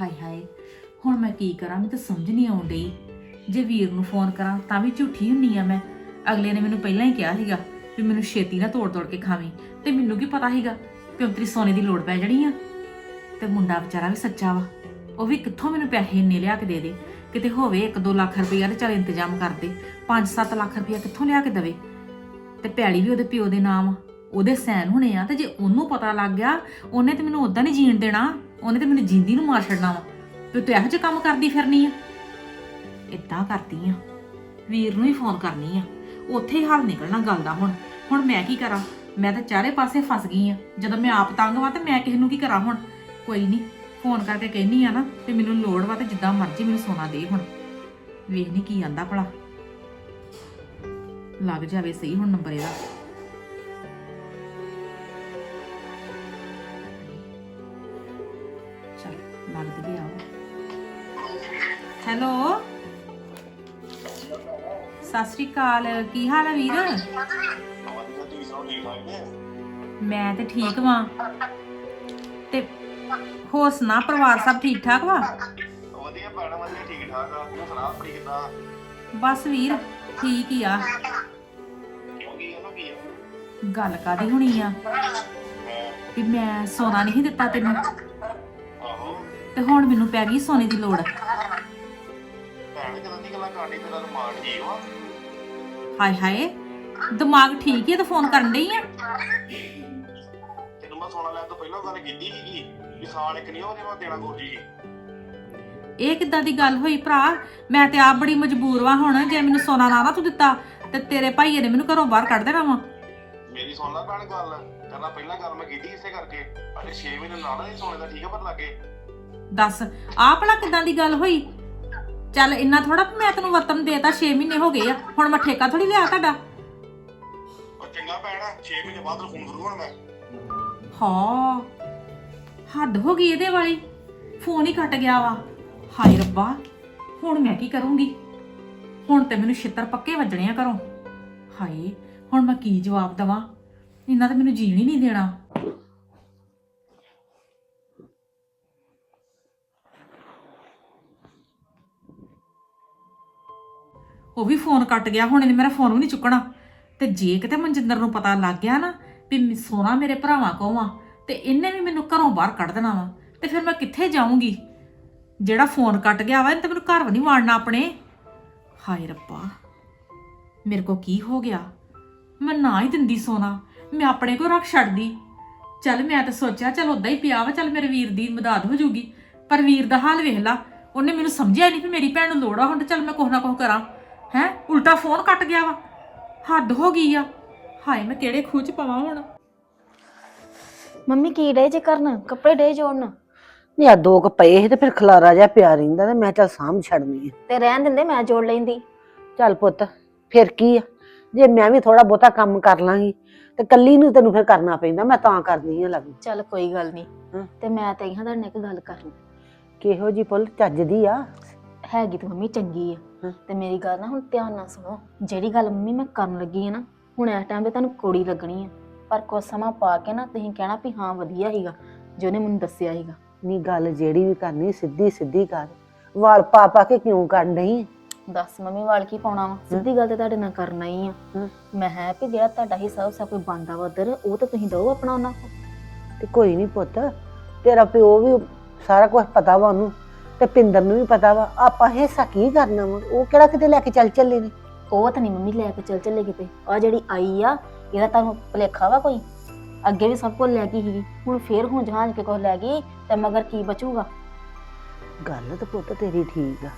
ਹਾਏ ਹਾਏ ਹੁਣ ਮੈਂ ਕੀ ਕਰਾਂ? ਮੈਨੂੰ ਤਾਂ ਸਮਝ ਨਹੀਂ ਆਉਣ ਡਈ। ਜੇ ਵੀਰ ਨੂੰ ਫੋਨ ਕਰਾਂ ਤਾਂ ਵੀ ਝੂਠੀ ਹੁੰਨੀ ਆ ਮੈਂ। ਅਗਲੇ ਨੇ ਮੈਨੂੰ ਪਹਿਲਾਂ ਹੀ ਕਿਹਾ ਸੀਗਾ ਵੀ ਮੈਨੂੰ ਛੇਤੀ ਨਾ ਤੋੜ ਤੋੜ ਕੇ ਖਾਵੀਂ ਤੇ ਮੈਨੂੰ ਕੀ ਪਤਾ ਸੀਗਾ ਕਿ ਅੰਤਰੀ ਸੋਨੇ ਦੀ ਲੋੜ ਪੈ ਜਣੀ ਆ। ਤੇ ਮੁੰਡਾ ਵਿਚਾਰਾ ਵੀ ਸੱਚਾ ਵਾ। ਉਹ ਵੀ ਕਿੱਥੋਂ ਮੈਨੂੰ ਪੈਸੇ ਇੰਨੇ ਲਿਆ ਕੇ ਦੇ ਦੇ? ਕਿਤੇ ਹੋਵੇ 1-2 ਲੱਖ ਰੁਪਈਆ ਤੇ ਚੱਲ ਇੰਤਜ਼ਾਮ ਕਰ ਦੇ। 5-7 ਲੱਖ ਰੁਪਈਆ ਕਿੱਥੋਂ ਲਿਆ ਕੇ ਦੇਵੇ? ਤੇ ਪੈਲੀ ਵੀ ਉਹਦੇ ਪਿਓ ਦੇ ਨਾਮ ਆ, ਉਹਦੇ ਸੈਨ ਹੋਣੇ ਆ ਤੇ ਜੇ ਉਹਨੂੰ ਪਤਾ ਲੱਗ ਗਿਆ ਉਹਨੇ ਤੇ ਮੈਨੂੰ ਉਦਾਂ ਨਹੀਂ ਜੀਣ ਦੇਣਾ। ਉਹਨੇ ਤੇ ਮੈਨੂੰ ਜਿੰਦੀ ਨੂੰ ਮਾਰ ਛੱਡਣਾ ਵਾ ਤੇ ਤੂੰ ਇਹੋ ਜਿਹੇ ਕੰਮ ਕਰਦੀ ਫਿਰਨੀ ਆ। ਇਦਾਂ ਕਰਦੀ ਆ। ਵੀਰ ਨੂੰ ਹੀ ਫੋਨ ਕਰਨੀ ਆ। ਉੱਥੇ ਹੀ ਹੱਲ ਨਿਕਲਣਾ ਗੱਲ ਦਾ ਹੁਣ। ਹੁਣ ਮੈਂ ਕੀ ਕਰਾਂ? ਮੈਂ ਤਾਂ ਚਾਰੇ ਪਾਸੇ ਫਸ ਗਈ ਆ। ਜਦੋਂ ਮੈਂ ਆਪ ਤੰਗ ਵਾਂ ਤੇ ਮੈਂ ਕਿਸੇ ਨੂੰ ਕੀ ਕਰਾਂ ਹੁਣ? ਕੋਈ ਨਹੀਂ ਫੋਨ ਕਰਕੇ ਕਹਿਨੀ ਆ ਨਾ ਤੇ ਮੈਨੂੰ ਲੋੜ ਵਾ ਤੇ ਜਿੱਦਾਂ ਮਰਜ਼ੀ ਮੈਨੂੰ ਸੋਨਾ ਦੇ ਹੁਣ। ਵੇਖ ਨੀ ਕੀ ਆਂਦਾ ਭਲਾ। ਲੱਗ ਜਾਵੇ ਸਹੀ ਹੁਣ ਨੰਬਰ ਇਹਦਾ। ਹੈਲੋ। ਸਤਿ ਸ਼੍ਰੀ ਅਕਾਲ ਕੀ ਹਾਲ ਹੈ ਵੀਰ? ਮੈਂ ਤੇ ਠੀਕ ਵਾਂ। ਤੇ ਹੋਰ ਸੁਣਾ ਪਰਿਵਾਰ ਸਭ ਠੀਕ ਠਾਕ ਵਾ? ਵਧੀਆ ਭੈਣ ਵਧੀਆ ਠੀਕ ਠਾਕ ਆ ਤੂੰ ਸੁਣਾ ਆਪਣੀ ਕਿੱਦਾਂ? ਬਸ ਵੀਰ ਠੀਕ ਹੀ ਆ। ਕਿਉਂ ਕੀ ਉਹਨੂੰ ਕੀ ਆ ਗੱਲ ਕਾਦੀ ਹੋਣੀ ਆ? ਵੀ ਮੈਂ ਸੋਨਾ ਨਹੀਂ ਦਿੱਤਾ ਤੈਨੂੰ। ਤੇ ਹੁਣ ਮੈਨੂੰ ਪੈ ਗਈ ਸੋਨੇ ਦੀ ਲੋੜ। ਭੈਣ ਕਿਦਾਂ ਦੀ ਗੱਲਾਂ ਕਰਨੀ ਤੇਰਾ ਦਿਮਾਗ ਠੀਕ ਵਾ ਹਾਏ ਹਾਏ ਦਿਮਾਗ ਠੀਕ ਹੀ ਤਾਂ ਫੋਨ ਕਰਨ ਡਈ ਆ? ਤੈਨੂੰ ਮੈਂ ਸੋਨਾ ਲੈਣ ਤੋਂ ਪਹਿਲਾਂ ਗੱਲ ਕੀਤੀ ਸੀਗੀ ਵੀ ਸਾਲ ਇੱਕ ਨਹੀਂ ਹੋ ਜੇ ਮੈਂ ਦੇਣਾ ਗੋਜੀ ਜੀ। ਇਹ ਕਿੱਦਾਂ ਦੀ ਗੱਲ ਹੋਈ ਭਰਾ? ਮੈਂ ਤੇ ਆਪ ਬੜੀ ਮਜਬੂਰ ਵਾਂ ਹੁਣ ਜੇ ਮੈਨੂੰ ਸੋਨਾ ਨਾ ਨਾ ਤੂੰ ਦਿੱਤਾ ਤੇ ਤੇਰੇ ਭਾਈਏ ਨੇ ਮੈਨੂੰ ਘਰੋਂ ਬਾਹਰ ਕੱਢ ਦੇਣਾ ਵਾ। ਮੇਰੀ ਸੁਣ ਲੈ ਭੈਣ ਗੱਲ ਤੇਰਾ ਪਹਿਲਾਂ ਗੱਲ ਮੈਂ ਕੀਤੀ ਇਸੇ ਕਰਕੇ ਅਰੇ 6 ਮਹੀਨੇ ਨਾਲ ਨਹੀਂ ਸੋਨੇ ਦਾ ਠੀਕ ਆ ਪਤਾ ਲੱਗੇ ਦੱਸ ਆਹ ਭਲਾ ਕਿੱਦਾਂ ਦੀ ਗੱਲ ਹੋਈ? ਚੱਲ ਇੰਨਾ ਥੋੜਾ ਵੀ ਮੈਂ ਤੈਨੂੰ ਵਤਨ ਦੇਤਾ 6 ਮਹੀਨੇ ਹੋ ਗਏ ਆ ਹੁਣ ਮੈਂ ਠੇਕਾ ਥੋੜੀ ਲਿਆ ਤੁਹਾਡਾ? ਉਹ ਚੰਗਾ ਭੈਣ 6 ਮਹੀਨੇ ਬਾਅਦ ਤੈਨੂੰ ਫੋਨ ਕਰੂ ਹੁਣ ਮੈਂ। ਹਾਂ ਹੱਦ ਹੋ ਗਈ ਇਹਦੇ ਵਾਲੀ। ਫੋਨ ਹੀ ਕੱਟ ਗਿਆ ਵਾ। ਹਾਏ ਰੱਬਾ ਹੁਣ ਮੈਂ ਕੀ ਕਰੂੰਗੀ? ਹੁਣ ਤੇ ਮੈਨੂੰ ਛਿੱਤਰ ਪੱਕੇ ਵੱਜਣੇ ਆ ਘਰੋਂ। ਹਾਏ ਹੁਣ ਮੈਂ ਕੀ ਜਵਾਬ ਦਵਾਂ? ਇਹਨਾਂ ਤਾਂ ਮੈਨੂੰ ਜੀਣ ਹੀ ਨਹੀਂ ਦੇਣਾ। ਉਹ ਵੀ ਫੋਨ ਕੱਟ ਗਿਆ, ਹੁਣ ਇਹਨੇ ਮੇਰਾ ਫੋਨ ਵੀ ਨਹੀਂ ਚੁੱਕਣਾ। ਤੇ ਜੇ ਕਿਤੇ ਮਨਜਿੰਦਰ ਨੂੰ ਪਤਾ ਲੱਗ ਗਿਆ ਨਾ ਵੀ ਸੋਨਾ ਮੇਰੇ ਭਰਾਵਾਂ ਕੋਲ ਆ, ਤੇ ਇਹਨੇ ਵੀ ਮੈਨੂੰ ਘਰੋਂ ਬਾਹਰ ਕੱਢ ਦੇਣਾ ਵਾ, ਤੇ ਫਿਰ ਮੈਂ ਕਿੱਥੇ ਜਾਊਂਗੀ? ਜਿਹੜਾ ਫੋਨ ਕੱਟ ਗਿਆ ਵਾ, ਇਹਨੇ ਤਾਂ ਮੈਨੂੰ ਘਰ ਵੀ ਨਹੀਂ ਵਾੜਨਾ ਆਪਣੇ। ਹਾਏ ਰੱਬਾ, ਮੇਰੇ ਕੋ ਕੀ ਹੋ ਗਿਆ? ਮੈਂ ਨਾ ਹੀ ਦਿੰਦੀ ਸੋਨਾ, ਮੈਂ ਆਪਣੇ ਕੋ ਰੱਖ ਛੱਡਦੀ। ਚੱਲ ਮੈਂ ਤਾਂ ਸੋਚਿਆ, ਚੱਲ ਉਦਾਂ ਹੀ ਪਿਆ ਵਾ, ਚੱਲ ਮੇਰੇ ਵੀਰ ਦੀ ਮਦਦ ਹੋ ਜੂਗੀ ਪਰ ਵੀਰ ਦਾ ਹਾਲ ਵੇਖ ਲਾ, ਉਹਨੇ ਮੈਨੂੰ ਸਮਝਿਆ ਨਹੀਂ ਵੀ ਮੇਰੀ ਭੈਣ ਨੂੰ ਲੋੜ ਆ, ਹੁਣ ਤੇ ਚੱਲ ਮੈਂ ਕੁਛ ਨਾ ਕੁਛ ਕਰਾਂ। ਹੈ? ਉਲਟਾ ਫੋਨ ਕੱਟ ਗਿਆ ਵਾ। ਹੱਦ ਹੋ ਗਈ ਆ। ਹਾਏ ਮੈਂ ਕਿਹੜੇ ਖੂਹ ਚ ਪਾਵਾਂ ਹੁਣ? ਮੰਮੀ ਕੀ ਡੇ ਜੇ ਕਰਨ? ਕੱਪੜੇ ਡੇ ਜੋੜਨ? ਨਹੀਂ ਆ ਦੋ ਕੁ ਪਏ ਸੀ ਤੇ ਫਿਰ ਖਲਾਰਾ ਜਿਹਾ ਪਿਆ ਰਹਿੰਦਾ ਤੇ ਮੈਂ ਚੱਲ ਸਾਂਭ ਛੱਡਨੀ ਆ। ਤੇ ਰਹਿਣ ਦਿੰਦੇ ਮੈਂ ਜੋੜ ਲੈਂਦੀ। ਚੱਲ ਪੁੱਤ ਫਿਰ ਕੀ ਆ? ਜੇ ਮੈਂ ਵੀ ਥੋੜਾ ਬਹੁਤਾ ਕੰਮ ਕਰ ਲਾਂਗੀ ਤੇ ਕੱਲੀ ਨੂੰ ਤੈਨੂੰ ਫਿਰ ਕਰਨਾ ਪੈਂਦਾ ਮੈਂ ਤਾਂ ਕਰਨੀ ਆ ਲੱਗ। ਚੱਲ ਕੋਈ ਗੱਲ ਨਹੀਂ। ਹਾਂ। ਤੇ ਮੈਂ ਤਾਂ ਇਹਨਾਂ ਤੁਹਾਡੇ ਨਾਲ ਇੱਕ ਗੱਲ ਕਰਨੀ। ਕਿਹੋ ਜੀ ਪੁੱਲ ਚੱਜਦੀ ਆ? ਹੈਗੀ ਤੇ ਮੰਮੀ ਚੰਗੀ ਆ। ਹਾਂ। ਤੇ ਮੇਰੀ ਗੱਲ ਨਾ ਹੁਣ ਧਿਆਨ ਨਾਲ ਸੁਣੋ। ਜਿਹੜੀ ਗੱਲ ਮੰਮੀ ਮੈਂ ਕਰਨ ਲੱਗੀ ਆ ਨਾ ਹੁਣ ਇਸ ਟਾਈਮ ਤੇ ਤੁਹਾਨੂੰ ਕੋੜੀ ਲੱਗਣੀ ਆ। ਪਰ ਕੁਝ ਸਮਾਂ ਪਾ ਕੇ ਨਾ ਤੁਸੀਂ ਕਹਿਣਾ ਵੀ ਹਾਂ ਵਧੀਆ ਹੀਗਾ ਜੋ ਉਹਨੇ ਮੈਨੂੰ ਦੱਸਿਆ ਹੀਗਾ ਨਹੀਂ ਗੱਲ ਜਿਹੜੀ ਵੀ ਕਰਨੀ ਸਿੱਧੀ ਸਿੱਧੀ ਕਰ। ਵਾਲ ਪਾ ਪਾ ਕੇ ਕਿਉਂ ਕਰ ਨਹੀਂ ਦੱਸ ਮੰਮੀ ਵਾਲ ਕੀ ਪਾਉਣਾ ਵਾ? ਸਿੱਧੀ ਗੱਲ ਤੇ ਤੁਹਾਡੇ ਨਾਲ ਕਰਨਾ ਹੀ ਆ। ਹਾਂ। ਮੈਂ ਹੈ ਕਿ ਜਿਹੜਾ ਤੁਹਾਡਾ ਹਿੱਸਾ ਉਸਾ ਕੋਈ ਬੰਦਾ ਵਾ ਉਧਰ ਉਹ ਤਾਂ ਤੁਸੀਂ ਦਿਓ ਆਪਣਾ ਉਹਨਾਂ ਕੋਲ। ਤੇ ਕੋਈ ਨਹੀਂ ਪੁੱਤ ਤੇਰਾ ਪਿਓ ਵੀ ਸਾਰਾ ਕੁਝ ਪਤਾ ਵਾ ਉਹਨੂੰ। ਤੇ ਪਿੰਦਰ ਨੂੰ ਵੀ ਪਤਾ ਵਾ ਆਪਾਂ ਹਿੱਸਾ ਕੀ ਕਰਨਾ ਵਾ? ਉਹ ਕਿਹੜਾ ਕਿਤੇ ਲੈ ਕੇ ਚੱਲ ਚੱਲੇ ਨੇ? ਉਹ ਤਾਂ ਨਹੀਂ ਮੰਮੀ ਲੈ ਕੇ ਚੱਲ ਚੱਲੇ ਕਿਤੇ। ਆ ਜਿਹੜੀ ਆਈ ਆ ਇਹਦਾ ਤੁਹਾਨੂੰ ਭੁਲੇਖਾ ਵਾ ਕੋਈ? ਅੱਗੇ ਵੀ ਸਭ ਕੁਝ ਲੈ ਗਈ ਸੀ ਹੁਣ ਫੇਰ ਹੁਣ ਜਹਾਜ਼ ਕੇ ਕੁਝ ਲੈ ਗਈ ਤੇ ਮਗਰ ਕੀ ਬਚੂਗਾ? ਗੱਲ ਤਾਂ ਪੁੱਤ ਤੇਰੀ ਠੀਕ ਆ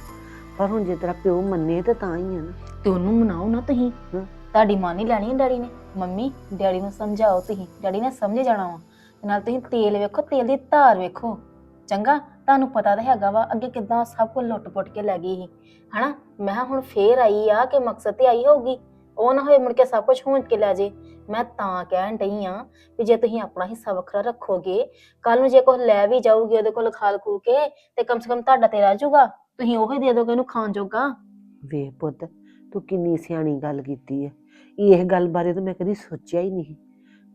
ਪਰ ਹੁਣ ਜੇ ਤੇਰਾ ਪਿਓ ਮੰਨੇ ਤੇ ਤਾਂ ਹੀ ਆ ਨਾ। ਤੇ ਉਹਨੂੰ ਮਨਾਓ ਨਾ ਤੁਸੀਂ। ਹਾਂ। ਤੁਹਾਡੀ ਮਾਂ ਨਹੀਂ ਲੈਣੀ ਡੈਡੀ ਨੇ? ਮੰਮੀ ਡੈਡੀ ਨੂੰ ਸਮਝਾਓ ਤੁਸੀਂ। ਡੈਡੀ ਨੇ ਸਮਝ ਜਾਣਾ ਵਾ। ਤੇ ਨਾਲ ਤੁਸੀਂ ਤੇਲ ਵੇਖੋ ਤੇਲ ਦੀ ਧਾਰ ਵੇਖੋ। ਚੰਗਾ? ਤੁਹਾਨੂੰ ਪਤਾ ਤਾਂ ਹੈਗਾ ਵਾ ਅੱਗੇ ਕਿਦਾਂ ਸਭ ਕੁਝ ਲੁੱਟ-ਪੁੱਟ ਕੇ ਲੈ ਗਈ ਸੀ। ਹਨਾ? ਮੈਂ ਕਿਹਾ ਹੁਣ ਫੇਰ ਆਈ ਆ ਕਿ ਮਕਸਦ ਤੇ ਆਈ ਹੋਊਗੀ? ਉਹ ਨਾ ਹੋਏ ਮੁੜ ਕੇ ਸਭ ਕੁਝ ਹੋਂਦ ਕੇ ਲੈ ਜੇ। ਮੈਂ ਤਾਂ ਕਹਿਣ ਡਈ ਆ ਵੀ ਜੇ ਤੁਸੀਂ ਆਪਣਾ ਹਿੱਸਾ ਵੱਖਰਾ ਰੱਖੋਗੇ ਕੱਲ ਨੂੰ ਜੇ ਕੋਈ ਲੈ ਵੀ ਜਾਊਗੀ ਉਹਦੇ ਕੋਲ ਖਾਲ ਖੂ ਕੇ ਤੇ ਕਮ ਸੇ ਕਮ ਤੁਹਾਡਾ ਤੇ ਰਹਿ ਜਾਊਗਾ ਤੁਸੀਂ ਉਹੀ ਦੇ ਦੋਗੇ ਇਹਨੂੰ ਖਾਣ ਜੋਗਾ। ਵੇ ਪੁੱਤ, ਤੂੰ ਕਿੰਨੀ ਸਿਆਣੀ ਗੱਲ ਕੀਤੀ ਹੈ ਇਹ ਗੱਲ ਬਾਰੇ ਤਾਂ ਮੈਂ ਕਦੀ ਸੋਚਿਆ ਹੀ ਨਹੀਂ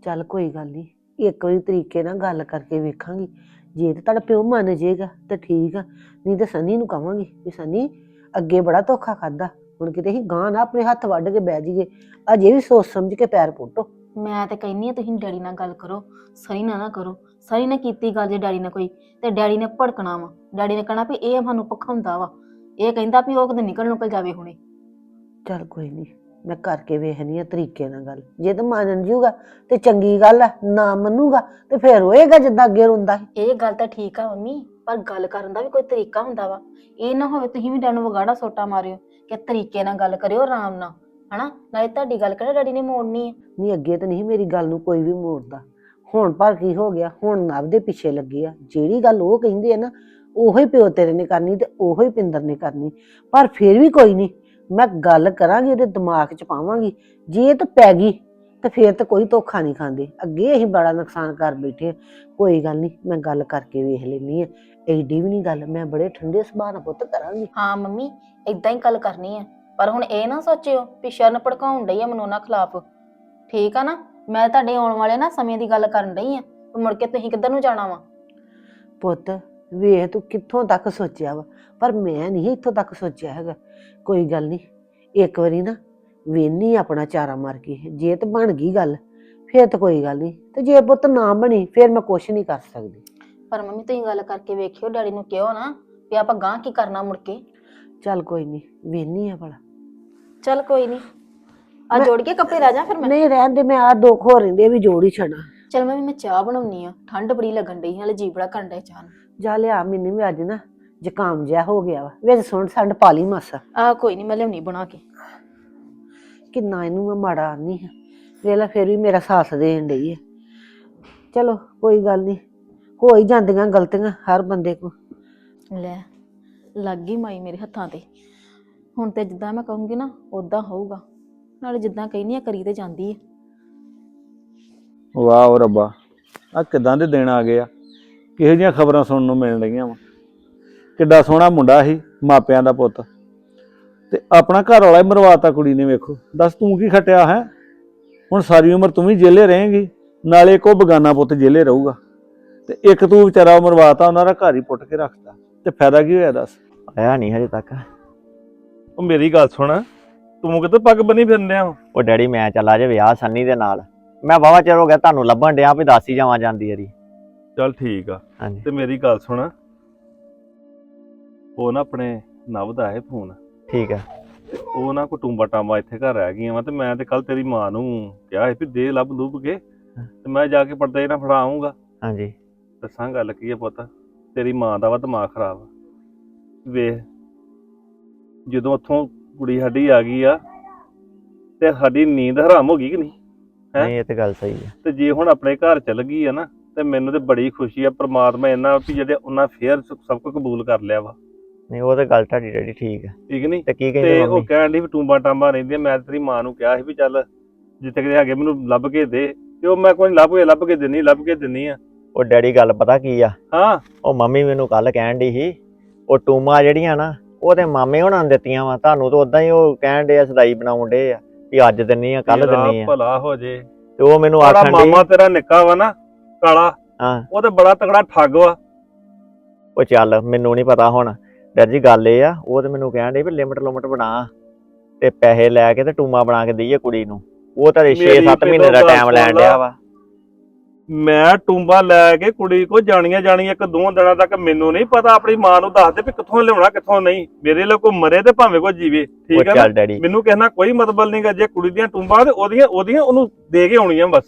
ਚੱਲ ਕੋਈ ਗੱਲ ਨਹੀਂ, ਇੱਕ ਵਾਰੀ ਤਰੀਕੇ ਨਾਲ ਗੱਲ ਕਰਕੇ ਵੇਖਾਂਗੀ। ਜੇ ਤੇ ਤੁਹਾਡਾ ਪਿਓ ਮੰਨ ਜਾਏਗਾ ਤੇ ਠੀਕ ਆ। ਨਹੀਂ ਤੇ ਸਨੀ ਨੂੰ ਕਵਾਂਗੀ ਵੀ ਸਨੀ ਅੱਗੇ ਬੜਾ ਧੋਖਾ ਖਾਦਾ ਹੁਣ ਕਿਤੇ ਹੀ ਗਾਂ ਨਾ ਆਪਣੇ ਹੱਥ ਵੱਢ ਕੇ ਬਹਿ ਜਾਈਏ ਅਜੇ ਵੀ ਸੋਚ ਸਮਝ ਕੇ ਪੈਰ ਪੁੱਟੋ। ਮੈਂ ਤੇ ਕਹਿੰਨੀ ਆ ਤੁਸੀਂ ਡੈਡੀ ਨਾਲ ਗੱਲ ਕਰੋ ਸਹੀ ਨਾ ਨਾ ਕਰੋ। ਸਹੀ ਨੇ ਕੀਤੀ ਗੱਲ ਜੇ ਡੈਡੀ ਨਾਲ ਕੋਈ ਤੇ ਡੈਡੀ ਨੇ ਭੜਕਣਾ ਵਾ। ਡੈਡੀ ਨੇ ਕਹਿਣਾ ਵੀ ਇਹ ਸਾਨੂੰ ਪਖਾਉਂਦਾ ਵਾ। ਇਹ ਕਹਿੰਦਾ ਵੀ ਉਹ ਕਦੇ ਨਿਕਲ ਨਿਕਲ ਜਾਵੇ ਹੁਣੇ। ਚੱਲ ਕੋਈ ਨਹੀਂ ਮੈਂ ਕਰਕੇ ਵੇਖਣੀ ਆ ਤਰੀਕੇ ਨਾਲ ਗੱਲ। ਜੇ ਤਾਂ ਮੰਨ ਜੂਗਾ ਤੇ ਚੰਗੀ ਗੱਲ ਆ ਨਾ ਮੰਨੂਗਾ ਤੇ ਫੇਰ ਹੋਏਗਾ ਜਿੱਦਾਂ ਅੱਗੇ ਰੋਂਦਾ ਸੀ। ਇਹ ਗੱਲ ਤਾਂ ਠੀਕ ਆ ਮੰਮੀ ਪਰ ਗੱਲ ਕਰਨ ਦਾ ਵੀ ਕੋਈ ਤਰੀਕਾ ਹੁੰਦਾ ਵਾ। ਇਹ ਨਾ ਹੋਵੇ ਤੁਸੀਂ ਵੀ ਡੈਡੀ ਨੂੰ ਵਗਾੜਾ ਸੋਟਾ ਮਾਰਿਓ ਕਿ ਤਰੀਕੇ ਨਾਲ ਗੱਲ ਕਰਿਓ ਆਰਾਮ ਨਾਲ ਹਨਾ? ਨਾਲੇ ਤੁਹਾਡੀ ਗੱਲ ਕਿਹੜਾ ਡੈਡੀ ਨੇ ਮੋੜਨੀ ਹੈ ਨਹੀਂ ਅੱਗੇ ਤਾਂ ਨਹੀਂ ਮੇਰੀ ਗੱਲ ਨੂੰ ਕੋਈ ਵੀ ਮੋੜਦਾ। ਹੁਣ ਪਰ ਕੀ ਹੋ ਗਿਆ ਹੁਣ ਨਵ ਦੇ ਪਿੱਛੇ ਲੱਗੇ ਆ। ਜਿਹੜੀ ਗੱਲ ਉਹ ਕਹਿੰਦੇ ਆ ਨਾ ਉਹੋ ਹੀ ਪਿਓ ਤੇਰੇ ਨੇ ਕਰਨੀ ਤੇ ਉਹੋ ਹੀ ਪਿੰਦਰ ਨੇ ਕਰਨੀ। ਪਰ ਫਿਰ ਵੀ ਕੋਈ ਨਹੀਂ। ਮੈਂ ਗੱਲ ਕਰਾਂਗੀ ਉਹਦੇ ਦਿਮਾਗ 'ਚ ਪਾਵਾਂਗੀ। ਜੇ ਇਹ ਤਾਂ ਪੈ ਗਈ ਤੇ ਫਿਰ ਤਾਂ ਕੋਈ ਧੋਖਾ ਨਹੀਂ ਖਾਂਦੇ। ਅੱਗੇ ਅਸੀਂ ਬੜਾ ਨੁਕਸਾਨ ਕਰ ਬੈਠੇ ਆ ਕੋਈ ਗੱਲ ਨਹੀਂ ਮੈਂ ਗੱਲ ਕਰਕੇ ਵੇਖ ਲੈਣੀ ਆ ਐਡੀ ਵੀ ਨਹੀਂ ਗੱਲ ਮੈਂ ਬੜੇ ਠੰਡੇ ਸੁਭਾਅ ਨਾਲ ਪੁੱਤ ਕਰਾਂਗੀ। ਹਾਂ ਮੰਮੀ ਇਦਾਂ ਹੀ ਗੱਲ ਕਰਨੀ ਹੈ। ਪਰ ਹੁਣ ਇਹ ਨਾ ਸੋਚਿਓ ਵੀ ਸ਼ਰਨ ਭੜਕਾਉਣ ਡਈ ਆ ਮਨੋਨਾ ਖਿਲਾਫ। ਠੀਕ ਆ ਨਾ? ਮੈਂ ਤੁਹਾਡੇ ਆਉਣ ਵਾਲੇ ਨਾ ਸਮੇਂ ਦੀ ਗੱਲ ਕਰਨ ਡਈ ਆ। ਵੀ ਮੁੜ ਕੇ ਤੁਸੀਂ ਕਿੱਧਰ ਨੂੰ ਜਾਣਾ ਵਾ? ਪੁੱਤ ਵੇਖ ਤੂੰ ਕਿੱਥੋਂ ਤੱਕ ਸੋਚਿਆ ਵਾ? ਪਰ ਮੈਂ ਨਹੀਂ ਇੱਥੋਂ ਤੱਕ ਸੋਚਿਆ ਹੈਗਾ। ਕੋਈ ਗੱਲ ਨਹੀਂ ਇੱਕ ਵਾਰੀ ਨਾ ਵੇਨੀ ਆਪਣਾ ਚਾਰਾ ਮਾਰ ਕੇ ਜੇ ਤੇ ਬਣ ਗਈ ਗੱਲ ਫੇਰ ਤਾਂ ਕੋਈ ਗੱਲ ਨਹੀਂ ਤੇ ਜੇ ਪੁੱਤ ਨਾ ਬਣੀ ਫੇਰ ਮੈਂ ਕੁਛ ਨਹੀਂ ਕਰ ਸਕਦੀ। ਪਰ ਮੰਮੀ ਤੁਸੀਂ ਗੱਲ ਕਰਕੇ ਵੇਖਿਓ ਡੈਡੀ ਨੂੰ ਕਿਹੋ ਨਾ ਵੀ ਆਪਾਂ ਗਾਂ ਕੀ ਕਰਨਾ ਮੁੜ ਕੇ। ਚੱਲ ਕੋਈ ਨਹੀਂ ਵੇਨੀ ਆ ਭਲਾ। ਚੱਲ ਕੋਈ ਨਹੀਂ। ਆ ਜੋੜ ਕੇ ਕੱਪੜੇ ਰਹਿ ਜਾ ਫਿਰ ਮੈਂ। ਨਹੀਂ ਰਹਿਣ ਦੇ ਮੈਂ ਆ ਦੋ ਖੋ ਰਹਿੰਦੇ ਵੀ ਜੋੜ ਛੱਡਾਂ। ਚਲ ਮੈਂ ਮੈਂ ਚਾਹ ਬਣਾਉਣੀ ਆ ਠੰਡ ਬੜੀ ਲੱਗਣ ਡਈ ਨਾਲੇ ਜੀ ਬੜਾ ਕਰਨ ਡਿਆ ਚਾਹ ਨੂੰ। ਜਾ ਲਿਆ ਮੈਨੂੰ ਵੀ ਅੱਜ ਨਾ ਜ਼ੁਕਾਮ ਜਿਹਾ ਹੋ ਗਿਆ ਵਾ। ਵਿੱਚ ਸੁਣ ਸੰਡ ਪਾ ਲਈ ਮਾਸਾ। ਆ ਕੋਈ ਨਹੀਂ ਮੈਂ ਲਿਆਉਣੀ ਬਣਾ ਕੇ। ਕਿੰਨਾ ਇਹਨੂੰ ਮੈਂ ਮਾੜਾ ਆਨੀ ਹਾਂ ਵੇਖ ਲੈ ਫਿਰ ਵੀ ਮੇਰਾ ਸਾਥ ਦੇਣ ਡਈ ਹੈ ਚਲੋ ਕੋਈ ਗੱਲ ਨਹੀਂ ਹੋ ਹੀ ਜਾਂਦੀਆਂ ਗਲਤੀਆਂ ਹਰ ਬੰਦੇ ਕੋ ਲੈ ਲੱਗ ਗਈ ਮਾਈ ਮੇਰੇ ਹੱਥਾਂ ਤੇ। ਹੁਣ ਤੇ ਜਿੱਦਾਂ ਮੈਂ ਕਹੂੰਗੀ ਨਾ ਉਦਾਂ ਹੋਊਗਾ। ਨਾਲੇ ਜਿੱਦਾਂ ਕਹਿੰਦੀ ਆ ਕਰੀ ਤੇ ਜਾਂਦੀ ਆ। ਵਾਹ ਰੱਬਾ ਆ ਕਿਦਾਂ ਦੇ ਦਿਨ ਆ ਗਏ ਆ। ਕਿਹੋ ਜਿਹੀਆਂ ਖਬਰਾਂ ਸੁਣਨ ਨੂੰ ਮਿਲਣ ਰਹੀਆਂ ਵਾ। ਕਿੱਡਾ ਸੋਹਣਾ ਮੁੰਡਾ ਸੀ ਮਾਪਿਆਂ ਦਾ ਪੁੱਤ। ਤੇ ਆਪਣਾ ਘਰ ਵਾਲਾ ਹੀ ਮਰਵਾਤਾ ਕੁੜੀ ਨੇ ਵੇਖੋ। ਦੱਸ ਤੂੰ ਕੀ ਖਟਿਆ ਹੈ? ਹੁਣ ਸਾਰੀ ਉਮਰ ਤੂੰ ਵੀ ਜੇਲੇ ਰਹੇਂਗੀ ਨਾਲੇ ਕੋ ਬਗਾਨਾ ਪੁੱਤ ਜੇਲੇ ਰਹੂਗਾ। ਤੇ ਇੱਕ ਤੂੰ ਵਿਚਾਰਾ ਮਰਵਾਤਾ ਉਹਨਾਂ ਦਾ ਘਰ ਹੀ ਪੁੱਟ ਕੇ ਰੱਖਤਾ। ਤੇ ਫਾਇਦਾ ਕੀ ਹੋਇਆ ਦੱਸ? ਆਇਆ ਨਹੀਂ ਹਜੇ ਤੱਕ। ਉਹ ਮੇਰੀ ਗੱਲ ਸੁਣ ਤੂੰ ਕਿਤੇ ਪੱਗ ਬੰਨੀ ਫਿਰਨਿਆ ਵਾ? ਉਹ ਡੈਡੀ ਮੈਂ ਚੱਲਾ ਜੇ ਵਿਆਹ ਸੰਨੀ ਦੇ ਨਾਲ। ਮੈਂ ਵਾਵਾ ਚਿਰ ਹੋ ਗਿਆ ਤੁਹਾਨੂੰ ਲੱਭਣ ਡਿਆ ਵੀ ਦੱਸ ਹੀ ਜਾਵਾਂ ਜਾਂਦੀ ਯਾਰੀ ਚੱਲ ਠੀਕ ਆ। ਹਾਂਜੀ। ਤੇ ਮੇਰੀ ਗੱਲ ਸੁਣ ਉਹ ਨਾ ਆਪਣੇ ਨਵ ਦਾ ਹੈ ਫੋਨ। ਠੀਕ ਹੈ ਤੇ ਉਹ ਨਾ ਕੁਟੁੰਬਾ ਟਾਂਬਾ ਇੱਥੇ ਘਰ ਰਹਿ ਗਈਆਂ ਵਾ ਤੇ ਮੈਂ ਤੇ ਕੱਲ ਤੇਰੀ ਮਾਂ ਨੂੰ ਕਿਹਾ ਸੀ ਵੀ ਦੇ ਲੱਭ ਲੁੱਭ ਕੇ ਤੇ ਮੈਂ ਜਾ ਕੇ ਪਰਦੇ ਨਾਲ ਫੜਾ ਆਊਂਗਾ। ਹਾਂਜੀ। ਦੱਸਾਂ ਗੱਲ ਕੀ ਹੈ ਪੁੱਤ ਤੇਰੀ ਮਾਂ ਦਾ ਵਾ ਦਿਮਾਗ ਖਰਾਬ। ਆ। ਵੇਖ ਜਦੋਂ ਉੱਥੋਂ ਕੁੜੀ ਸਾਡੀ ਆ ਗਈ ਆ ਤੇ ਸਾਡੀ ਨੀਂਦ ਹਰਾਮ ਹੋ ਗਈ ਕਿ ਨਹੀਂ? ਹੈਂ? ਨਹੀਂ ਇਹ ਤੇ ਗੱਲ ਸਹੀ ਹੈ ਤੇ ਜੇ ਹੁਣ ਆਪਣੇ ਘਰ ਚਲ ਗਈ ਆ ਨਾ ਤੇ ਮੈਨੂੰ ਤੇ ਬੜੀ ਖੁਸ਼ੀ ਆ ਪ੍ਰਮਾਤਮਾ ਇਹਨਾਂ ਵੀ ਜਿਹੜੇ ਉਹਨਾਂ ਫੇਰ ਸਭ ਕੁਝ ਕਬੂਲ ਕਰ ਲਿਆ ਵਾ। ਨਹੀਂ ਉਹ ਤੇ ਗੱਲ ਤੁਹਾਡੀ ਡੈਡੀ ਠੀਕ ਹੈ ਠੀਕ ਨਹੀਂ ਤੇ ਕੀ ਤੇ ਕਹਿੰਦੇ ਉਹ ਮੰਮੀ? ਕਹਿਣ ਦੀ ਵੀ ਟੂੰਬਾ ਟਾਂਬਾ ਰਹਿੰਦੀਆਂ ਮੈਂ ਤੇਰੀ ਮਾਂ ਨੂੰ ਕਿਹਾ ਸੀ ਵੀ ਚੱਲ ਜਿੱਥੇ ਕਿਤੇ ਹੈਗੇ ਮੈਨੂੰ ਲੱਭ ਕੇ ਦੇ। ਤੇ ਉਹ ਮੈਂ ਕੋਈ ਨੀ ਲੱਭ ਕੇ ਲੱਭ ਕੇ ਦਿੰਨੀ ਲੱਭ ਕੇ ਦਿੰਨੀ ਆ। ਉਹ ਡੈਡੀ ਗੱਲ ਪਤਾ ਕੀ ਆ? ਹਾਂ। ਉਹ ਮੰਮੀ ਮੈਨੂੰ ਕੱਲ ਕਹਿਣ ਦੀ ਸੀ ਉਹ ਟੂਮਾ ਜਿਹੜੀਆਂ ਨਾ ਉਹ ਤੇ ਮਾਮੇ ਹੋਣਾਂ ਨੂੰ ਦਿੱਤੀਆਂ ਵਾ। ਤੁਹਾਨੂੰ ਤਾਂ ਉਦਾਂ ਹੀ ਉਹ ਕਹਿਣ ਦੇ ਆ ਸਦਾਈ ਬਣਾਉਣ ਦੇ ਆ ਵੀ ਅੱਜ ਦਿੰਨੀ ਆ ਕੱਲ ਤੇਰਾ ਦਿੰਨੀ ਆ। ਭਲਾ ਹੋ ਜੇ। ਤੇ ਉਹ ਮੈਨੂੰ ਆਖਣ ਦੀ ਮਾਮਾ ਤੇਰਾ ਨਿੱਕਾ ਵਾ ਨਾ ਕਾਲਾ। ਹਾਂ। ਉਹ ਤੇ ਬੜਾ ਤਗੜਾ ਠੱਗ ਵਾ। ਉਹ ਚੱਲ ਮੈਨੂੰ ਨਹੀਂ ਪਤਾ ਹੁਣ। ਡੈਡੀ ਜੀ ਗੱਲ ਇਹ ਆ ਉਹ ਤੇ ਮੈਨੂੰ ਕਹਿਣ ਦੇ ਵੀ ਲਿਮਟ ਲੁਮਟ ਬਣਾ ਤੇ ਪੈਸੇ ਲੈ ਕੇ ਤੇ ਟੂਮਾ ਬਣਾ ਕੇ ਦਈਏ ਕੁੜੀ ਨੂੰ। ਉਹ ਤਾਂ 6-7 ਮੇਰੀ ਮਹੀਨੇ ਦਾ ਟਾਈਮ ਲੈਣ ਡਿਆ। ਵਾ। ਮੈਂ ਟੂੰਬਾ ਲੈ ਕੇ ਕੁੜੀ ਕੋ ਜਾਣੀਆਂ ਜਾਣੀਆਂ ਇੱਕ ਦੋ ਦਿਨਾਂ ਤੱਕ ਮੈਨੂੰ ਨਹੀਂ ਪਤਾ ਆਪਣੀ ਮਾਂ ਨੂੰ ਦੱਸ ਦੇ ਵੀ ਕਿੱਥੋਂ ਲਿਆਉਣਾ ਕਿੱਥੋਂ ਨਹੀਂ। ਮੇਰੇ ਲਈ ਕੋਈ ਮਰੇ ਤੇ ਭਾਵੇਂ ਕੋਈ ਜੀਵੇ ਠੀਕ ਹੈ ਮੈਨੂੰ ਕਹਿਣਾ ਕੋਈ ਮਤਲਬ ਨਹੀਂਗਾ ਜੇ ਕੁੜੀ ਦੀਆਂ ਟੂੰਬਾਂ ਤੇ ਉਹਦੀਆਂ ਉਹਦੀਆਂ ਉਹਨੂੰ ਦੇ ਕੇ ਆਉਣੀਆਂ ਬਸ।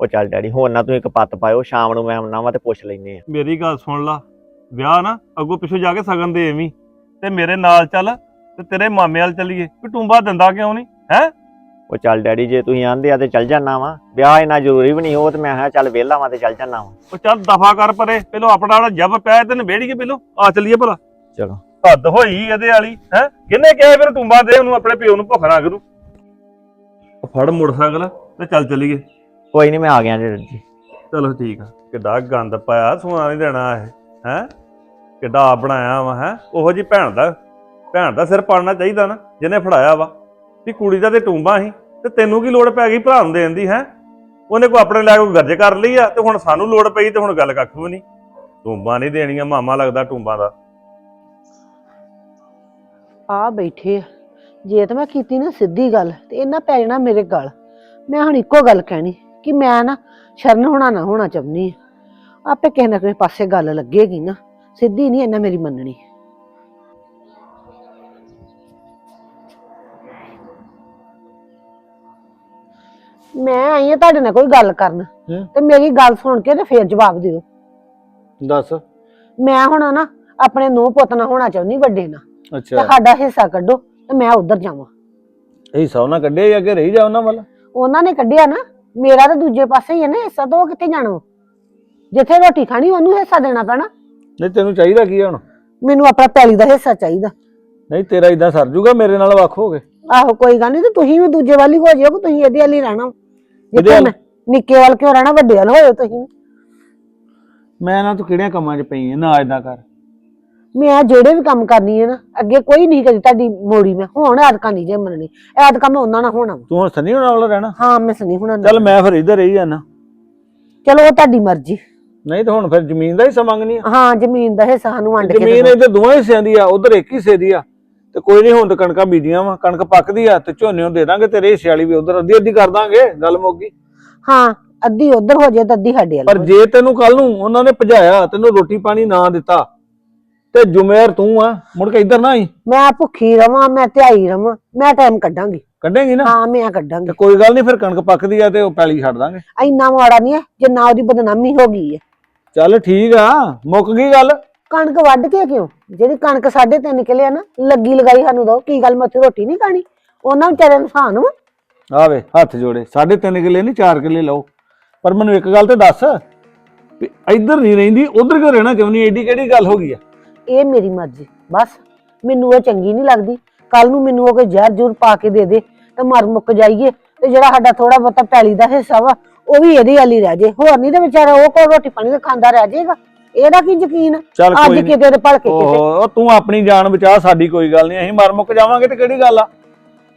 ਉਹ ਚੱਲ ਡੈਡੀ ਹੁਣ ਨਾ ਤੂੰ ਇੱਕ ਪੱਤ ਪਾਇਓ ਸ਼ਾਮ ਨੂੰ ਮੈਂ ਆਉਣਾ ਵਾ ਤੇ ਪੁੱਛ ਲੈਨੇ ਆ। ਮੇਰੀ ਗੱਲ ਸੁਣ ਲਾ ਵਿਆਹ ਨਾ ਅੱਗੋਂ ਪਿੱਛੋਂ ਜਾ ਕੇ ਸਗਨ ਦੇ ਐਵੇਂ। ਤੇ ਮੇਰੇ ਨਾਲ ਚੱਲ ਤੇ ਤੇਰੇ ਮਾਮੇ ਵਾਲ ਚੱਲੀਏ। ਵੀ ਟੂੰਬਾ ਦਿੰਦਾ ਕਿਉਂ ਨਹੀਂ ਹੈ? ਉਹ ਚੱਲ ਡੈਡੀ ਜੇ ਤੁਸੀਂ ਆਂਦੇ ਆ ਤੇ ਚੱਲ ਜਾਣਾ ਵਾ। ਵਿਆਹ ਇੰਨਾ ਜ਼ਰੂਰੀ ਵੀ ਨਹੀਂ ਉਹ ਤੇ ਮੈਂ ਕਿਹਾ ਚੱਲ ਵਿਹਲਾ ਵਾਂ ਤੇ ਚੱਲ ਜਾਣਾ ਵਾ। ਉਹ ਚੱਲ ਦਫਾ ਕਰ ਪਰੇ ਪਹਿਲੋਂ ਆਪਣਾ ਵਾਲਾ ਜੱਬ ਪਿਆ ਤੇ ਨਵੇੜੀਏ ਪਹਿਲੋਂ ਆ ਚੱਲੀਏ ਭਲਾ। ਚਲੋ। ਹੱਦ ਹੋਈ ਇਹਦੇ ਵਾਲੀ ਹੈ? ਕਿੰਨੇ ਕਿਹਾ ਫਿਰ ਟੂੰਬਾ ਦੇ ਉਹਨੂੰ ਆਪਣੇ ਪਿਓ ਨੂੰ ਭੁੱਖ ਨਾ ਕਰੂ। ਉਹ ਫੜ ਮੋਟਰਸਾਈਕਲ ਤੇ ਚੱਲ ਚੱਲੀਏ। ਕੋਈ ਨਹੀਂ ਮੈਂ ਆ ਗਿਆ ਡੈਡੀ ਜੀ। ਚਲੋ ਠੀਕ ਆ। ਕਿੱਡਾ ਗੰਦ ਪਾਇਆ ਸੋਨਾ ਨਹੀਂ ਦੇਣਾ ਇਹ ਹੈ? ਕਿੱਡਾ ਆਪ ਬਣਾਇਆ ਵਾ, ਹੈ? ਉਹੋ ਜੀ ਭੈਣ ਦਾ ਭੈਣ ਦਾ ਸਿਰ ਪਾੜਨਾ ਚਾਹੀਦਾ ਨਾ, ਜਿਹਨੇ ਫੜਾਇਆ ਵਾ। ਵੀ ਕੁੜੀ ਦਾ ਤੇ ਟੂੰਬਾ ਸੀ, ਤੇ ਤੈਨੂੰ ਕੀ ਲੋੜ ਪੈ ਗਈ ਭਰਾ ਨੂੰ ਦੇਣ ਦੀ, ਹੈ? ਉਹਨੇ ਕੋ ਆਪਣੇ ਲੈ ਕੋ ਗਰਜ ਕਰ ਲਈ ਆ, ਤੇ ਹੁਣ ਸਾਨੂੰ ਲੋੜ ਪਈ ਤੇ ਹੁਣ ਗੱਲ ਕੱਖ ਵੀ ਨਹੀਂ। ਟੂੰਬਾਂ ਨਹੀਂ ਦੇਣੀਆਂ, ਮਾਮਾ ਲੱਗਦਾ ਟੂੰਬਾਂ ਦਾ। ਆ ਬੈਠੇ ਆ। ਜੇ ਤਾਂ ਮੈਂ ਕੀਤੀ ਨਾ ਸਿੱਧੀ ਗੱਲ, ਤੇ ਇਹਨਾਂ ਪੈ ਜਾਣਾ ਮੇਰੇ ਗਲ। ਮੈਂ ਹੁਣ ਇੱਕੋ ਗੱਲ ਕਹਿਣੀ, ਕਿ ਮੈਂ ਨਾ ਸ਼ਰਨ ਹੋਣਾ ਨਾ ਹੋਣਾ ਚਾਹੁੰਦੀ ਆ। ਆਪੇ ਕਿਸੇ ਨਾ ਕਿਸੇ ਪਾਸੇ ਗੱਲ ਲੱਗੇਗੀ ਨਾ। ਸਿੱਧੀ ਨਹੀਂ ਇਹਨਾਂ ਮੇਰੀ ਮੰਨਣੀ। ਮੈਂ ਆਈ ਆ ਤੁਹਾਡੇ ਨਾਲ ਕੋਈ ਗੱਲ ਕਰਨ। ਤੇ ਮੇਰੀ ਗੱਲ ਸੁਣ ਕੇ ਤੇ ਫੇਰ ਜਵਾਬ ਦਿਓ। ਦੱਸ। ਮੈਂ ਹੁਣ ਨਾ ਆਪਣੇ ਨੂੰਹ ਪੁੱਤ ਨਾਲ ਹੋਣਾ ਚਾਹੁੰਦੀ ਵੱਡੇ ਨਾਲ। ਤੇ ਅੱਛਾ ਸਾਡਾ ਹਿੱਸਾ ਕੱਢੋ ਤੇ ਮੈਂ ਉਧਰ ਜਾਵਾਂ। ਇਹ ਸੌਣਾ ਕੱਢਿਆ ਜਾਂ ਕਿ ਰਹੀ ਜਾ ਉਹਨਾਂ ਵੱਲ? ਉਹਨਾਂ ਨੇ ਕੱਢਿਆ ਨਾ ਮੇਰਾ ਤਾਂ ਦੂਜੇ ਪਾਸੇ ਹੀ ਹੈ ਨਾ ਹਿੱਸਾ ਤਾਂ ਉਹ ਕਿੱਥੇ ਜਾਣਾ ਵਾ? ਜਿੱਥੇ ਰੋਟੀ ਖਾਣੀ ਉਹਨੂੰ ਹਿੱਸਾ ਦੇਣਾ ਪੈਣਾ। ਨਹੀਂ ਤੈਨੂੰ ਚਾਹੀਦਾ ਕੀ ਆ ਹੁਣ? ਮੈਨੂੰ ਆਪਣਾ ਪੈਲੀ ਦਾ ਹਿੱਸਾ ਚਾਹੀਦਾ। ਨਹੀਂ ਤੇਰਾ ਇਦਾਂ ਸਰ ਜੂਗਾ ਮੇਰੇ ਨਾਲ ਵੱਖ ਹੋ ਗਏ ਆਹੋ ਕੋਈ ਗੱਲ ਨਹੀਂ ਤੇ ਤੁਸੀਂ ਵੀ ਦੂਜੇ ਵਾਲੀ ਹੋ ਜਿਓ ਕਿ ਤੁਸੀਂ ਇਹਦੇ ਵਾਲੀ ਰਹਿਣਾ ਜਿੱਥੇ? ਮੈਂ ਨਿੱਕੇ ਵਾਲ ਕਿਉਂ ਰਹਿਣਾ ਵੱਡੇ ਵਾਲ ਹੋਇਓ ਤੁਸੀਂ। ਮੈਂ ਨਾ ਤੂੰ ਕਿਹੜਿਆਂ ਕੰਮਾਂ 'ਚ ਪਈ ਐ ਨਾ ਇਦਾਂ ਕਰ। ਮੈਂ ਜਿਹੜੇ ਵੀ ਕੰਮ ਕਰਨੀ ਹੈ ਨਾ ਅੱਗੇ ਕੋਈ ਨਹੀਂ ਕਰੀ ਤੁਹਾਡੀ ਮੋੜੀ ਮੈਂ ਹੁਣ ਐਤਕਾਂ ਨਹੀਂ ਜੇ ਮੰਨਣੀ। ਐਤਕਾਂ ਮੈਂ ਉਹਨਾਂ ਨਾਲ ਹੋਣਾ। ਤੂੰ ਹੁਣ ਸਨੀ ਹੋਣਾ ਵਾਲਾ ਰਹਿਣਾ? ਹਾਂ ਮੈਂ ਸਨੀ ਹੋਣਾ। ਚੱਲ ਮੈਂ ਫਿਰ ਇੱਧਰ ਰਹੀ ਜਾਣਾ ਚਲੋ ਉਹ ਤੁਹਾਡੀ ਮਰਜ਼ੀ। ਨਹੀਂ ਤਾਂ ਹੁਣ ਫਿਰ ਜ਼ਮੀਨ ਦਾ ਹਿੱਸਾ ਮੰਗਣੀ ਆ। ਹਾਂ ਜ਼ਮੀਨ ਦਾ ਹਿੱਸਾ ਸਾਨੂੰ ਵੰਡ ਕੇ ਜ਼ਮੀਨ। ਇੱਧਰ ਦੋਵਾਂ ਹਿੱਸਿਆਂ ਦੀ ਆ ਉਧਰ ਇੱਕ ਹਿੱਸੇ ਦੀ ਆ। ਤੇ ਕੋਈ ਨਹੀਂ ਹੁਣ ਤਾਂ ਕਣਕਾਂ ਬੀਜੀਆਂ ਵਾ ਕਣਕ ਪੱਕਦੀ ਆ ਤੇ ਝੋਨੇ ਨੂੰ ਦੇ ਦਾਂਗੇ ਤੇਰੇ ਹਿੱਸੇ ਵਾਲੀ ਵੀ ਉਧਰ ਅੱਧੀ ਅੱਧੀ ਕਰ ਦਾਂਗੇ ਗੱਲ ਮੁੱਕ ਗਈ। ਹਾਂ ਅੱਧੀ ਉਧਰ ਹੋ ਜਾਏ ਤਾਂ ਅੱਧੀ ਸਾਡੇ ਵਾਲ ਪਰ ਜੇ ਤੈਨੂੰ ਕੱਲ ਨੂੰ ਉਹਨਾਂ ਨੇ ਭਜਾਇਆ ਤੈਨੂੰ ਰੋਟੀ ਪਾਣੀ ਨਾ ਦਿੱਤਾ ਤੇ ਜ਼ਿੰਮੇਵਾਰ ਤੂੰ ਆ ਮੁੜ ਕੇ ਇੱਧਰ ਨਾ ਆਈ। ਮੈਂ ਭੁੱਖੀ ਰਵਾਂ ਮੈਂ ਧਿਆਈ ਰਵਾਂ ਮੈਂ ਟਾਈਮ ਕੱਢਾਂਗੀ। ਕੱਢੇਂਗੀ ਨਾ? ਹਾਂ ਮੈਂ ਤੇ ਕੱਢਾਂਗੀ ਕੋਈ ਗੱਲ ਨਹੀਂ ਫਿਰ ਕਣਕ ਪੱਕਦੀ ਆ ਤੇ ਉਹ ਪੈਲੀ ਛੱਡ ਦਾਂਗੇ। ਇੰਨਾ ਮਾੜਾ ਨਹੀਂ ਹੈ ਜੇ ਨਾ ਉਹਦੀ ਬਦਨਾਮੀ ਹੋ ਗਈ ਹੈ ਚੱਲ ਠੀਕ ਆ ਮੁੱਕ ਗਈ ਗੱਲ। ਕਣਕ ਵੱਢ ਕੇ ਕਿਉਂ? ਜਿਹੜੀ ਕਣਕ ਸਾਢੇ ਤਿੰਨ ਨਿਕਲਿਆ ਨਾ ਲੱਗੀ ਲਗਾਈ ਸਾਨੂੰ ਦੋ ਕੀ ਗੱਲ ਮੈਂ ਉੱਥੇ ਰੋਟੀ ਨਹੀਂ ਖਾਣੀ? ਉਹਨਾਂ ਵਿਚਾਰਿਆਂ ਨੂੰ ਸਾਨ ਵਾ। ਆਵੇ ਹੱਥ ਜੋੜੇ ਸਾਢੇ ਤਿੰਨ ਕਿੱਲੇ ਨਹੀਂ 4 ਕਿੱਲੇ ਲਓ। ਪਰ ਮੈਨੂੰ ਇੱਕ ਗੱਲ ਤੇ ਦੱਸ ਵੀ ਇੱਧਰ ਨਹੀਂ ਰਹਿੰਦੀ ਉਧਰ ਕਿਉਂ ਰਹਿਣਾ ਚਾਹੁੰਦੀ ਐਡੀ ਕਿਹੜੀ ਗੱਲ ਹੋ ਗਈ ਆ? ਇਹ ਮੇਰੀ ਮਰਜ਼ੀ ਬਸ। ਮੈਨੂੰ ਉਹ ਚੰਗੀ ਨਹੀਂ ਲੱਗਦੀ। ਕੱਲ ਨੂੰ ਮੈਨੂੰ ਉਹ ਕੋਈ ਜ਼ਹਿਰ ਜੂਰ ਪਾ ਕੇ ਦੇ ਦੇ ਤੇ ਮਰ ਮੁੱਕ ਜਾਈਏ ਤੇ ਜਿਹੜਾ ਸਾਡਾ ਥੋੜਾ ਬਹੁਤਾ ਪੈਲੀ ਦਾ ਹਿੱਸਾ ਵਾ ਉਹ ਵੀ ਇਹਦੇ ਵਾਲੀ ਰਹਿ ਜੇ। ਹੋਰ ਨਹੀਂ ਤੇ ਵਿਚਾਰਾ ਉਹ ਕੋਲ ਰੋਟੀ ਪਾਣੀ ਤਾਂ ਖਾਂਦਾ ਰਹਿ ਜਾਏਗਾ ਇਹਦਾ ਕੀ ਯਕੀਨ? ਚੱਲ ਅੱਜ ਕੋਈ ਨੀ। ਕਿਤੇ ਦੇ ਭਲਕੇ ਕਿਤੇ ਓਹ ਤੂੰ ਆਪਣੀ ਜਾਨ ਬਚਾ ਸਾਡੀ ਕੋਈ ਗੱਲ ਨਹੀਂ ਅਸੀਂ ਮਰ ਮੁੱਕ ਜਾਵਾਂਗੇ ਤੇ ਕਿਹੜੀ ਗੱਲ ਆ?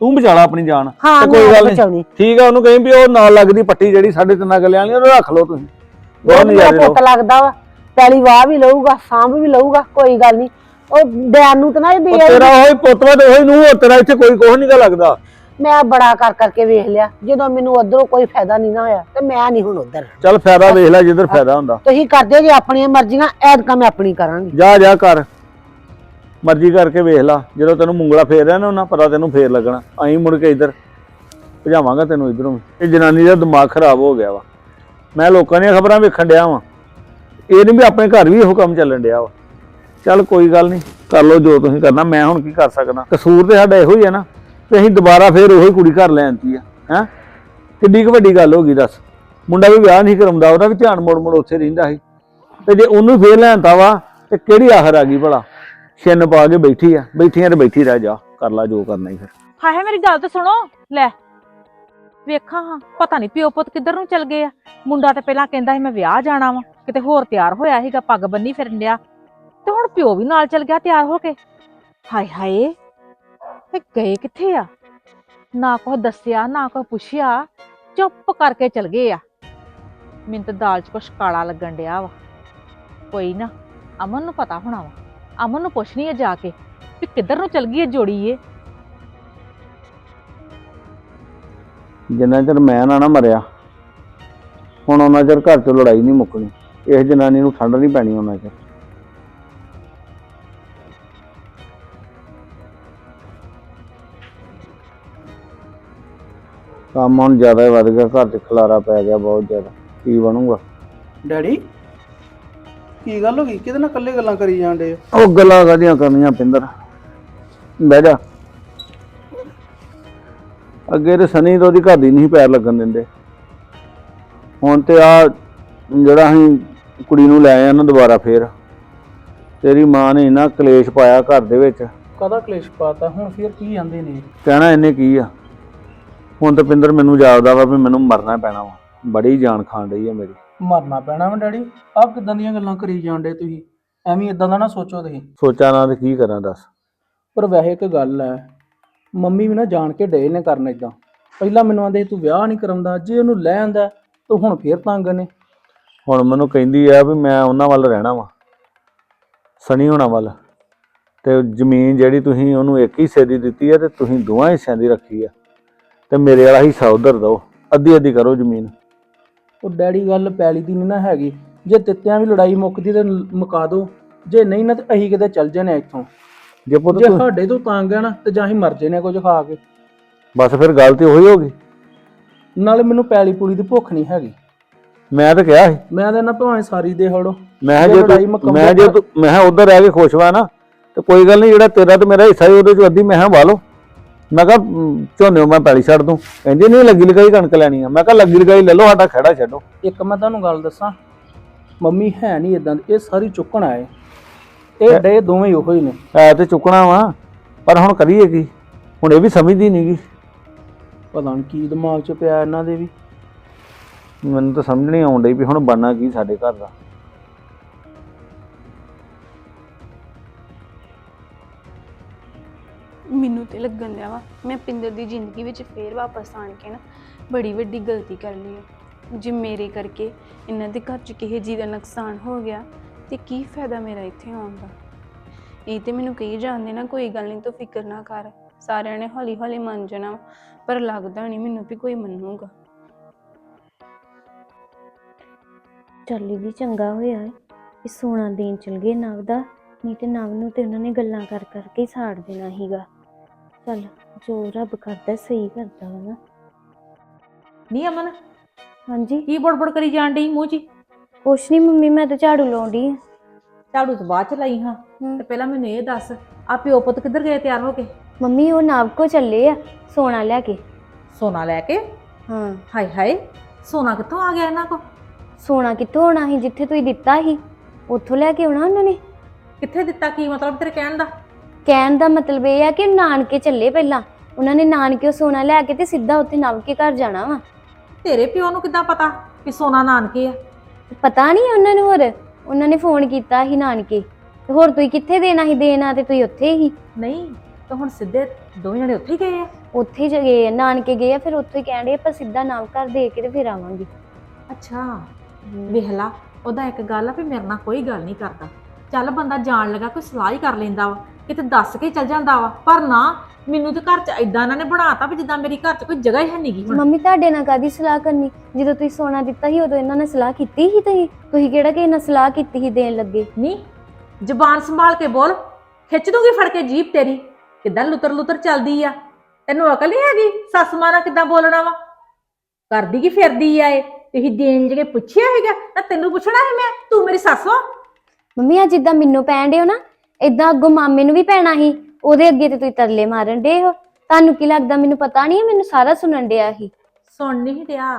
ਤੂੰ ਬਚਾ ਲਾ ਆਪਣੀ ਜਾਨ। ਹਾਂ ਤੇ ਕੋਈ ਮੈਂ ਗੱਲ ਨੀ। ਬਚਾਉਣੀ। ਠੀਕ ਆ ਉਹਨੂੰ ਕਹੀਂ ਵੀ ਉਹ ਨਾਲ ਲੱਗਦੀ ਪੱਟੀ ਜਿਹੜੀ ਸਾਡੇ ਤਿੰਨਾਂ ਗੱਲਿਆਂ ਵਾਲੀ ਉਹ ਰੱਖ ਲਓ ਤੁਸੀਂ। ਉਹ ਬਹੁਤ ਮੇਰਾ ਨਜ਼ਾਰੇ ਲਓ। ਪੁੱਤ ਲੱਗਦਾ ਵਾ। ਪੈਲੀ ਵਾਹ ਵੀ ਲਊਗਾ ਸਾਂਭ ਵੀ ਲਊਗਾ ਕੋਈ ਗੱਲ ਨਹੀਂ ਉਹ ਡੈਨ ਨੂੰ ਤਾਂ ਨਾ ਇਹ ਦੇ ਉਹ ਤੇਰਾ ਉਹੀ ਪੁੱਤ ਵਾ ਤੇ ਉਹੀ ਨੂੰ ਤੇਰਾ ਇੱਥੇ ਕੋਈ ਕੁਝ ਨਹੀਂ ਗਾ ਲੱਗਦਾ। ਮੈਂ ਬੜਾ ਕਰ ਕਰਕੇ ਵੇਖ ਲਿਆ ਜਦੋਂ ਮੈਨੂੰ ਉਧਰੋਂ ਕੋਈ ਫਾਇਦਾ ਨਹੀਂ ਨਾ ਹੋਇਆ ਤੇ ਮੈਂ ਨਹੀਂ ਹੁਣ ਉਧਰ। ਚੱਲ ਫਾਇਦਾ ਵੇਖ ਲੈ ਜਿੱਧਰ ਫਾਇਦਾ ਹੁੰਦਾ। ਤੁਸੀਂ ਕਰਦੇ ਜੇ ਆਪਣੀਆਂ ਮਰਜ਼ੀਆਂ ਐਤਕਾਂ ਮੈਂ ਆਪਣੀ ਕਰਾਂਗੀ। ਜਾ ਜਾ ਕਰ। ਮਰਜ਼ੀ ਕਰਕੇ ਵੇਖ ਲਾ ਜਦੋਂ ਤੈਨੂੰ ਮੁੰਗਲਾ ਫੇਰ ਰਿਹਾ ਨਾ ਉਹਨਾਂ ਪਤਾ ਤੈਨੂੰ ਫੇਰ ਲੱਗਣਾ। ਅਸੀਂ ਮੁੜ ਕੇ ਇੱਧਰ ਭਜਾਵਾਂਗਾ ਤੈਨੂੰ ਇਧਰੋਂ ਇਹ ਜਨਾਨੀ ਦਾ ਦਿਮਾਗ ਖਰਾਬ ਹੋ ਗਿਆ ਵਾ। ਮੈਂ ਲੋਕਾਂ ਦੀਆਂ ਖਬਰਾਂ ਵੇਖਣ ਡਿਆ ਵਾਂ। ਇਹ ਨਹੀਂ ਵੀ ਆਪਣੇ ਘਰ ਵੀ ਇਹੋ ਕੰਮ ਚੱਲਣ ਡਿਆ ਵਾ। ਚੱਲ ਕੋਈ ਗੱਲ ਨਹੀਂ ਕਰ ਲਓ ਜੋ ਤੁਸੀਂ ਕਰਨਾ ਮੈਂ ਹੁਣ ਕੀ ਕਰ ਸਕਦਾ। ਕਸੂਰ ਤੇ ਸਾਡਾ ਇਹੋ ਹੀ ਹੈ ਨਾ। ਤੇ ਅਸੀਂ ਦੁਬਾਰਾ ਫੇਰ ਉਹੀ ਕੁੜੀ ਘਰ ਲੈ ਆਂਦੀ ਆ, ਹੈ? ਕਿੱਡੀ ਕੁ ਵੱਡੀ ਗੱਲ ਹੋ ਗਈ ਦੱਸ। ਮੁੰਡਾ ਵੀ ਵਿਆਹ ਨਹੀਂ ਕਰਾਉਂਦਾ ਉਹਦਾ ਵੀ ਧਿਆਨ ਮੋੜ ਮੋੜ ਉੱਥੇ ਰਹਿੰਦਾ ਸੀ। ਤੇ ਜੇ ਉਹਨੂੰ ਫੇਰ ਲੈਂਦਾ ਵਾ, ਤੇ ਕਿਹੜੀ ਆਖਰ ਆ ਗਈ ਭਲਾ? ਛਿੰਨ ਪਾ ਕੇ ਬੈਠੀ ਆ, ਬੈਠੀਆਂ ਤੇ ਬੈਠੀ ਰਹਿ ਜਾ, ਕਰ ਲਾ ਜੋ ਕਰਨਾ ਹੀ ਫਿਰ। ਹਾਏ ਮੇਰੀ ਗੱਲ ਤਾਂ ਸੁਣੋ। ਲੈ, ਵੇਖਾਂ ਹਾਂ, ਪਤਾ ਨਹੀਂ ਪਿਓ ਪੁੱਤ ਕਿੱਧਰ ਨੂੰ ਚਲ ਗਏ ਆ। ਮੁੰਡਾ ਤੇ ਪਹਿਲਾਂ ਕਹਿੰਦਾ ਸੀ ਮੈਂ ਵਿਆਹ ਜਾਣਾ ਵਾ, ਕਿਤੇ ਹੋਰ ਤਿਆਰ ਹੋਇਆ ਸੀਗਾ, ਪੱਗ ਬੰਨੀ ਫਿਰਨ ਡਿਆ। ਤੇ ਹੁਣ ਪਿਓ ਵੀ ਨਾਲ ਚਲ ਗਿਆ ਤਿਆਰ ਹੋ ਕੇ। ਹਾਏ ਹਾਏ ਇਹ ਗਏ ਕਿੱਥੇ ਆ? ਨਾ ਕੋਈ ਦੱਸਿਆ, ਨਾ ਕੋਈ ਪੁੱਛਿਆ, ਚੁੱਪ ਕਰਕੇ ਚਲ ਗਏ ਆ। ਮੈਨੂੰ ਤਾਂ ਦਾਲ 'ਚ ਕੁਛ ਕਾਲਾ ਲੱਗਣ ਡਿਆ ਵਾ। ਕੋਈ ਨਾ, ਅਮਨ ਨੂੰ ਪਤਾ ਹੋਣਾ ਵਾ। ਅਮਨ ਨੂੰ ਪੁੱਛਣੀ ਆ ਜਾ ਕੇ ਵੀ ਕਿੱਧਰ ਨੂੰ ਚਲ ਗਈ ਇਹ ਜੋੜੀ ਏ ਜਿੰਨਾ ਚਿਰ ਮੈਂ ਨਾ ਨਾ ਮਰਿਆ, ਹੁਣ ਉਹਨਾਂ ਚਿਰ ਘਰ 'ਚ ਲੜਾਈ ਨਹੀਂ ਮੁੱਕਣੀ। ਇਸ ਜਨਾਨੀ ਨੂੰ ਠੰਡ ਨਹੀਂ ਪੈਣੀ ਉਹਨਾਂ ਚਿਰ। ਕੰਮ ਹੁਣ ਜ਼ਿਆਦਾ ਹੀ ਵੱਧ ਗਿਆ ਘਰ 'ਚ ਖਲਾਰਾ ਪੈ ਗਿਆ ਬਹੁਤ ਜ਼ਿਆਦਾ। ਕੀ ਬਣੂਗਾ? ਡੈਡੀ ਕੀ ਗੱਲ ਹੋ ਗਈ? ਕਿਹਦੇ ਨਾਲ ਇਕੱਲੇ ਗੱਲਾਂ ਕਰੀ ਜਾਂਦੇ ਹੋ? ਉਹ ਗੱਲਾਂ ਕਾਹਦੀਆਂ ਕਰਨੀਆਂ ਪਿੰਦਰ। ਬਹਿ ਜਾ। ਅੱਗੇ ਤੇ ਸਨੀ ਤੋਂ ਉਹਦੀ ਘਰ ਦੀ ਨਹੀਂ ਪੈਰ ਲੱਗਣ ਦਿੰਦੇ। ਹੁਣ ਤੇ ਆ ਜਿਹੜਾ ਅਸੀਂ ਕੁੜੀ ਨੂੰ ਲੈ ਆਏ ਨਾ ਦੁਬਾਰਾ ਫੇਰ ਤੇਰੀ ਮਾਂ ਨੇ ਇੰਨਾ ਕਲੇਸ਼ ਪਾਇਆ ਘਰ ਦੇ ਵਿੱਚ। ਕਦਾ ਕਲੇਸ਼ ਪਾਤਾ? ਹੁਣ ਫਿਰ ਕੀ ਜਾਂਦੇ ਨੇ? ਕਹਿਣਾ ਇਹਨੇ ਕੀ ਆ? ਹੁਣ ਤਾਂ ਪਿੰਦਰ ਮੈਨੂੰ ਜਾਪਦਾ ਵਾ ਵੀ ਮੈਨੂੰ ਮਰਨਾ ਪੈਣਾ ਵਾ। ਬੜੀ ਜਾਨ ਖਾਣ ਰਹੀ ਹੈ ਮੇਰੀ। ਮਰਨਾ ਪੈਣਾ ਵਾ ਡੈਡੀ। ਆਪ ਕਿਦਾਂ ਦੀਆਂ ਗੱਲਾਂ ਕਰੀ ਜਾਂਦੇ ਤੁਸੀਂ? ਐਵੇਂ ਇਦਾਂ ਦਾ ਨਾ ਸੋਚੋ ਤੁਸੀਂ। ਸੋਚਾਂ ਨਾ ਤੇ ਕੀ ਕਰਾਂ ਦੱਸ। ਪਰ ਵੈਸੇ ਇੱਕ ਗੱਲ ਹੈ ਮੰਮੀ ਵੀ ਨਾ ਜਾਣ ਕੇ ਡੇ ਨੇ ਕਰਨ ਇਦਾਂ ਪਹਿਲਾਂ ਮੈਨੂੰ ਆਂਦੇ ਤੂੰ ਵਿਆਹ ਨਹੀਂ ਕਰਾਉਂਦਾ ਜੇ ਉਹਨੂੰ ਲੈ ਆਂਦਾ ਤੂੰ ਹੁਣ ਫੇਰ ਤੰਗ ਨੇ। ਹੁਣ ਮੈਨੂੰ ਕਹਿੰਦੀ ਆ ਵੀ ਮੈਂ ਉਹਨਾਂ ਵੱਲ ਰਹਿਣਾ ਵਾ ਸਣੀ ਹੋਣਾ ਵੱਲ। ਤੇ ਜ਼ਮੀਨ ਜਿਹੜੀ ਤੁਸੀਂ ਉਹਨੂੰ ਇੱਕ ਹਿੱਸੇ ਦੀ ਦਿੱਤੀ ਹੈ ਤੇ ਤੁਸੀਂ ਦੋਵਾਂ ਹਿੱਸਿਆਂ ਦੀ ਰੱਖੀ ਆ। ਤੇ ਮੇਰੇ ਵਾਲਾ ਹਿੱਸਾ ਉਧਰ ਦਿਓ ਅੱਧੀ ਅੱਧੀ ਕਰੋ ਜ਼ਮੀਨ। ਉਹ ਡੈਡੀ ਗੱਲ ਪੈਲੀ ਦੀ ਨਹੀਂ ਨਾ ਹੈਗੀ। ਜੇ ਦਿੱਤਿਆਂ ਵੀ ਲੜਾਈ ਮੁੱਕਦੀ ਤੇ ਲ- ਮੁਕਾ ਦੋ। ਜੇ ਨਹੀਂ ਨਾ ਤੇ ਅਸੀਂ ਕਿਤੇ ਚੱਲ ਜਾਣੇ ਇੱਥੋਂ। ਜੇ ਪੁੱਤ ਜੇ ਤੂੰ- ਸਾਡੇ ਤੋਂ ਤੰਗ ਆ ਨਾ ਤੇ ਜਾਂ ਅਸੀਂ ਮਰ ਜਾਣੇ ਕੁਝ ਖਾ ਕੇ। ਬਸ ਫਿਰ ਗੱਲ ਤੇ ਉਹੀ ਹੋ ਗਈ। ਨਾਲੇ ਮੈਨੂੰ ਪੈਲੀ ਪੂਲੀ ਦੀ ਭੁੱਖ ਨਹੀਂ ਹੈਗੀ। ਮੈਂ ਤਾਂ ਕਿਹਾ ਸੀ। ਮੈਂ ਤਾਂ ਨਾ ਭਾਵੇਂ ਸਾਰੀ ਦੇ ਹੜੋ। ਮੈਂ ਜੇ ਜੇ ਲੜਾਈ ਤੂੰ ਮੁਕੰਮਲ ਮੈਂ ਜੇ ਤੂੰ ਮੈਂ ਉਧਰ ਰਹਿ ਕੇ ਖੁਸ਼ ਵਾ ਨਾ ਤੇ ਕੋਈ ਗੱਲ ਨਹੀਂ ਜਿਹੜਾ ਤੇਰਾ ਤੇ ਮੇਰਾ ਹਿੱਸਾ ਹੀ ਉਹਦੇ ਚ ਅੱਧੀ ਮੈਂ ਕਿਹਾ ਵਾਲੋ ਮੈਂ ਕਿਹਾ ਮ, ਝੋਨੇ ਮੈਂ ਪੈਲੀ ਛੱਡ ਦੂੰ। ਕਹਿੰਦੀ ਨਹੀਂ ਲੱਗੀ ਲਗਾਈ ਕਣਕ ਲੈਣੀ ਆ। ਮੈਂ ਕਿਹਾ ਲੱਗੀ ਲਗਾਈ ਲੈ ਲਓ ਸਾਡਾ ਖੜਾ ਛੱਡੋ। ਇੱਕ ਮੈਂ ਤੁਹਾਨੂੰ ਗੱਲ ਦੱਸਾਂ ਮੰਮੀ ਹੈ ਨਹੀਂ ਇਦਾਂ ਇਹ ਸਾਰੀ ਚੁੱਕਣ ਆਏ। ਇਹ ਡੇ ਦੋਵੇਂ ਹੀ ਉਹੋ ਹੀ ਨੇ। ਐ ਤੇ ਚੁੱਕਣਾ ਵਾ ਪਰ ਹੁਣ ਕਰੀਏ ਕੀ? ਹੁਣ ਇਹ ਵੀ ਸਮਝਦੀ ਨਹੀਂਗੀ ਪਤਾ ਨਹੀਂ ਕੀ ਦਿਮਾਗ 'ਚ ਪਿਆ ਇਹਨਾਂ ਦੇ ਵੀ। ਮੈਨੂੰ ਤਾਂ ਸਮਝ ਨਹੀਂ ਡਈ ਵੀ ਹੁਣ ਬਣਨਾ ਕੀ ਸਾਡੇ ਘਰ ਦਾ। ਮੈਨੂੰ ਤੇ ਲੱਗਣ ਡਿਆ ਵਾ। ਮੈਂ ਪਿੰਦਰ ਦੀ ਜ਼ਿੰਦਗੀ ਵਿੱਚ ਫੇਰ ਵਾਪਸ ਆਣ ਕੇ ਨਾ ਬੜੀ ਵੱਡੀ ਗਲਤੀ ਕਰ ਲਈ ਹੈ ਜੇ ਮੇਰੇ ਕਰਕੇ ਇਹਨਾਂ ਦੇ ਘਰ 'ਚ ਕਿਸੇ ਜੀ ਦਾ ਨੁਕਸਾਨ ਹੋ ਗਿਆ ਤੇ ਕੀ ਫਾਇਦਾ ਮੇਰਾ ਇੱਥੇ ਆਉਣ ਦਾ? ਇਹ ਤੇ ਮੈਨੂੰ ਕਹੀ ਜਾਂਦੇ ਨਾ ਕੋਈ ਗੱਲ ਨਹੀਂ ਤੂੰ ਫਿਕਰ ਨਾ ਕਰ। ਸਾਰਿਆਂ ਨੇ ਹੌਲੀ ਹੌਲੀ ਮੰਨ ਜਾਣਾ ਵਾ, ਪਰ ਲੱਗਦਾ ਨਹੀਂ ਮੈਨੂੰ ਵੀ ਕੋਈ ਮੰਨੂਗਾ। ਚੱਲ ਇਹ ਵੀ ਚੰਗਾ ਹੋਇਆ ਏ। ਕਿ ਸੋਨਾ ਦੇਣ ਚਲ ਗਏ ਨਵ ਦਾ ਨਹੀਂ ਤੇ ਨਵ ਨੂੰ ਤੇ ਉਹਨਾਂ ਨੇ ਗੱਲਾਂ ਕਰ ਕਰਕੇ ਸਾੜ ਦੇਣਾ ਸੀਗਾ। ਚੱਲ ਜੋ ਰੱਬ ਕਰਦਾ ਸਹੀ ਕਰਦਾ ਵਾ ਨਾ। ਨਹੀਂ ਅਮਨ ਹਾਂਜੀ? ਕੀ ਬੜਬੜ ਕਰੀ ਜਾਣ ਡਈ ਮੂੰਹ 'ਚ? ਹੀ? ਕੁਛ ਨਹੀਂ ਮੰਮੀ ਮੈਂ ਤਾਂ ਝਾੜੂ ਲਾਉਂਦੀ ਆ ਝਾੜੂ ਤੋਂ ਬਾਅਦ ਚ ਲਾਈ ਹਾਂ। ਤੇ ਪਹਿਲਾਂ ਮੈਨੂੰ ਇਹ ਦੱਸ ਆ ਪਿਓ ਪੁੱਤ ਕਿੱਧਰ ਗਏ ਤਿਆਰ ਹੋ ਕੇ? ਮੰਮੀ ਉਹ ਨਵ ਕੋ ਚੱਲੇ ਆ ਸੋਨਾ ਲੈ ਕੇ। ਸੋਨਾ ਲੈ ਕੇ? ਹਾਂ। ਹਾਏ ਹਾਏ ਸੋਨਾ ਕਿੱਥੋਂ ਆ ਗਿਆ ਇਹਨਾਂ ਕੋ ਸੋਨਾ ਕਿੱਥੋਂ ਆਉਣਾ ਸੀ ਜਿੱਥੇ ਤੁਸੀਂ ਦਿੱਤਾ ਸੀ ਉੱਥੋਂ ਲੈ ਕੇ ਆਉਣਾ ਉਹਨਾਂ ਨੇ? ਕਿੱਥੇ ਦਿੱਤਾ ਕੀ ਮਤਲਬ ਤੇਰੇ ਕਹਿਣ ਦਾ? ਕਹਿਣ ਦਾ ਮਤਲਬ ਇਹ ਆ ਕਿ ਨਾਨਕੇ ਚੱਲੇ ਪਹਿਲਾਂ। ਉਹਨਾਂ ਨੇ ਨਾਨਕੇ ਸੋਨਾ ਲੈ ਕੇ ਤੇ ਸਿੱਧਾ ਉੱਥੇ ਨਵ ਕੇ ਘਰ ਜਾਣਾ ਵਾ। ਤੇਰੇ ਪਿਓ ਨੂੰ ਕਿੱਦਾਂ ਪਤਾ ਕਿ ਸੋਨਾ ਨਾਨਕੇ ਆ? ਪਤਾ ਨਹੀਂ ਉਹਨਾਂ ਨੂੰ ਹੋਰ। ਉਹਨਾਂ ਨੇ ਫੋਨ ਕੀਤਾ ਸੀ ਨਾਨਕੇ। ਤੇ ਹੋਰ ਤੁਸੀਂ ਕਿੱਥੇ ਦੇਣਾ ਸੀ? ਦੇਣਾ ਤੇ ਤੁਸੀਂ ਉੱਥੇ ਹੀ। ਨਹੀਂ ਤਾਂ ਹੁਣ ਸਿੱਧੇ ਦੋਵੇਂ ਜਣੇ ਉੱਥੇ ਹੀ ਗਏ ਆ? ਉੱਥੇ ਹੀ ਗਏ ਆ, ਨਾਨਕੇ ਗਏ ਆ ਫਿਰ ਉੱਥੇ ਹੀ ਕਹਿਣ ਡਏ ਆਪਾਂ ਸਿੱਧਾ ਨਾਮ ਘਰ ਦੇ ਕੇ ਤੇ ਫਿਰ ਆਵਾਂਗੇ। ਅੱਛਾ ਵੇਖ ਲਾ ਉਹਦਾ ਇੱਕ ਗੱਲ ਆ ਵੀ ਮੇਰੇ ਨਾਲ ਕੋਈ ਗੱਲ ਨਹੀਂ ਕਰਦਾ। ਚੱਲ ਬੰਦਾ ਜਾਣ ਲੱਗਾ ਕੋਈ ਸਲਾਹ ਹੀ ਕਰ ਲੈਂਦਾ ਵਾ। ਕਿਤੇ ਦੱਸ ਕੇ ਚੱਲ ਜਾਂਦਾ ਵਾ। ਪਰ ਨਾ ਮੈਨੂੰ ਤੇ ਘਰ 'ਚ ਐਦਾਂ ਇਹਨਾਂ ਨੇ ਬਣਾਤਾ ਵੀ ਜਿੱਦਾਂ ਮੇਰੀ ਘਰ 'ਚ ਕੋਈ ਜਗ੍ਹਾ ਹੀ ਹੈ ਨਹੀਂਗੀ ਹੁਣ। ਮੰਮੀ ਤੁਹਾਡੇ ਨਾਲ ਕਾਦੀ ਸਲਾਹ ਕਰਨੀ? ਜਦੋਂ ਤੁਸੀਂ ਸੋਨਾ ਦਿੱਤਾ ਸੀ ਉਦੋਂ ਇਹਨਾਂ ਨੇ ਸਲਾਹ ਕੀਤੀ ਸੀ ਤੁਸੀਂ? ਤੁਸੀਂ ਕਿਹੜਾ ਕਿਸੇ ਨਾਲ ਸਲਾਹ ਕੀਤੀ ਸੀ ਦੇਣ ਲੱਗੇ? ਨਹੀਂ ਜ਼ੁਬਾਨ ਸੰਭਾਲ ਕੇ ਬੋਲ। ਖਿੱਚ ਦੂੰਗੀ ਫੜ ਕੇ ਜੀਭ ਤੇਰੀ। ਕਿੱਦਾਂ ਲੁੱਤਰ ਲੁੱਤਰ ਚੱਲਦੀ ਆ? ਤੈਨੂੰ ਅਕਲ ਨਹੀਂ ਹੈਗੀ? ਸੱਸ ਮਾਂ ਨਾਲ ਕਿੱਦਾਂ ਬੋਲਣਾ ਵਾ? ਕਰਦੀ ਕੀ ਫਿਰਦੀ ਆ ਇਹ? ਤੁਸੀਂ ਦੇਣ ਜਗੇ ਪੁੱਛਿਆ ਹੈਗਾ ਤਾਂ ਤੈਨੂੰ ਪੁੱਛਣਾ ਹੈ ਮੈਂ ਤੂੰ ਮੇਰੀ ਸੱਸ ਵਾ ਮੰਮੀ ਆ ਜਿੱਦਾਂ ਮੈਨੂੰ ਪੈਣ ਹੋ ਨਾ ਇਦਾਂ ਅੱਗੋਂ ਮਾਮੇ ਨੂੰ ਵੀ ਪੈਣਾ ਸੀ ਉਹਦੇ ਅੱਗੇ ਤੇ ਤੁਸੀਂ ਤਰਲੇ ਮਾਰਨ ਡੇ ਹੋ। ਤੁਹਾਨੂੰ ਕੀ ਲੱਗਦਾ ਮੈਨੂੰ ਪਤਾ ਨਹੀਂ ਮੈਨੂੰ ਸਾਰਾ ਸੁਣਨ ਡਿਆ ਸੀ। ਸੁਣ ਨਹੀਂ ਰਿਹਾ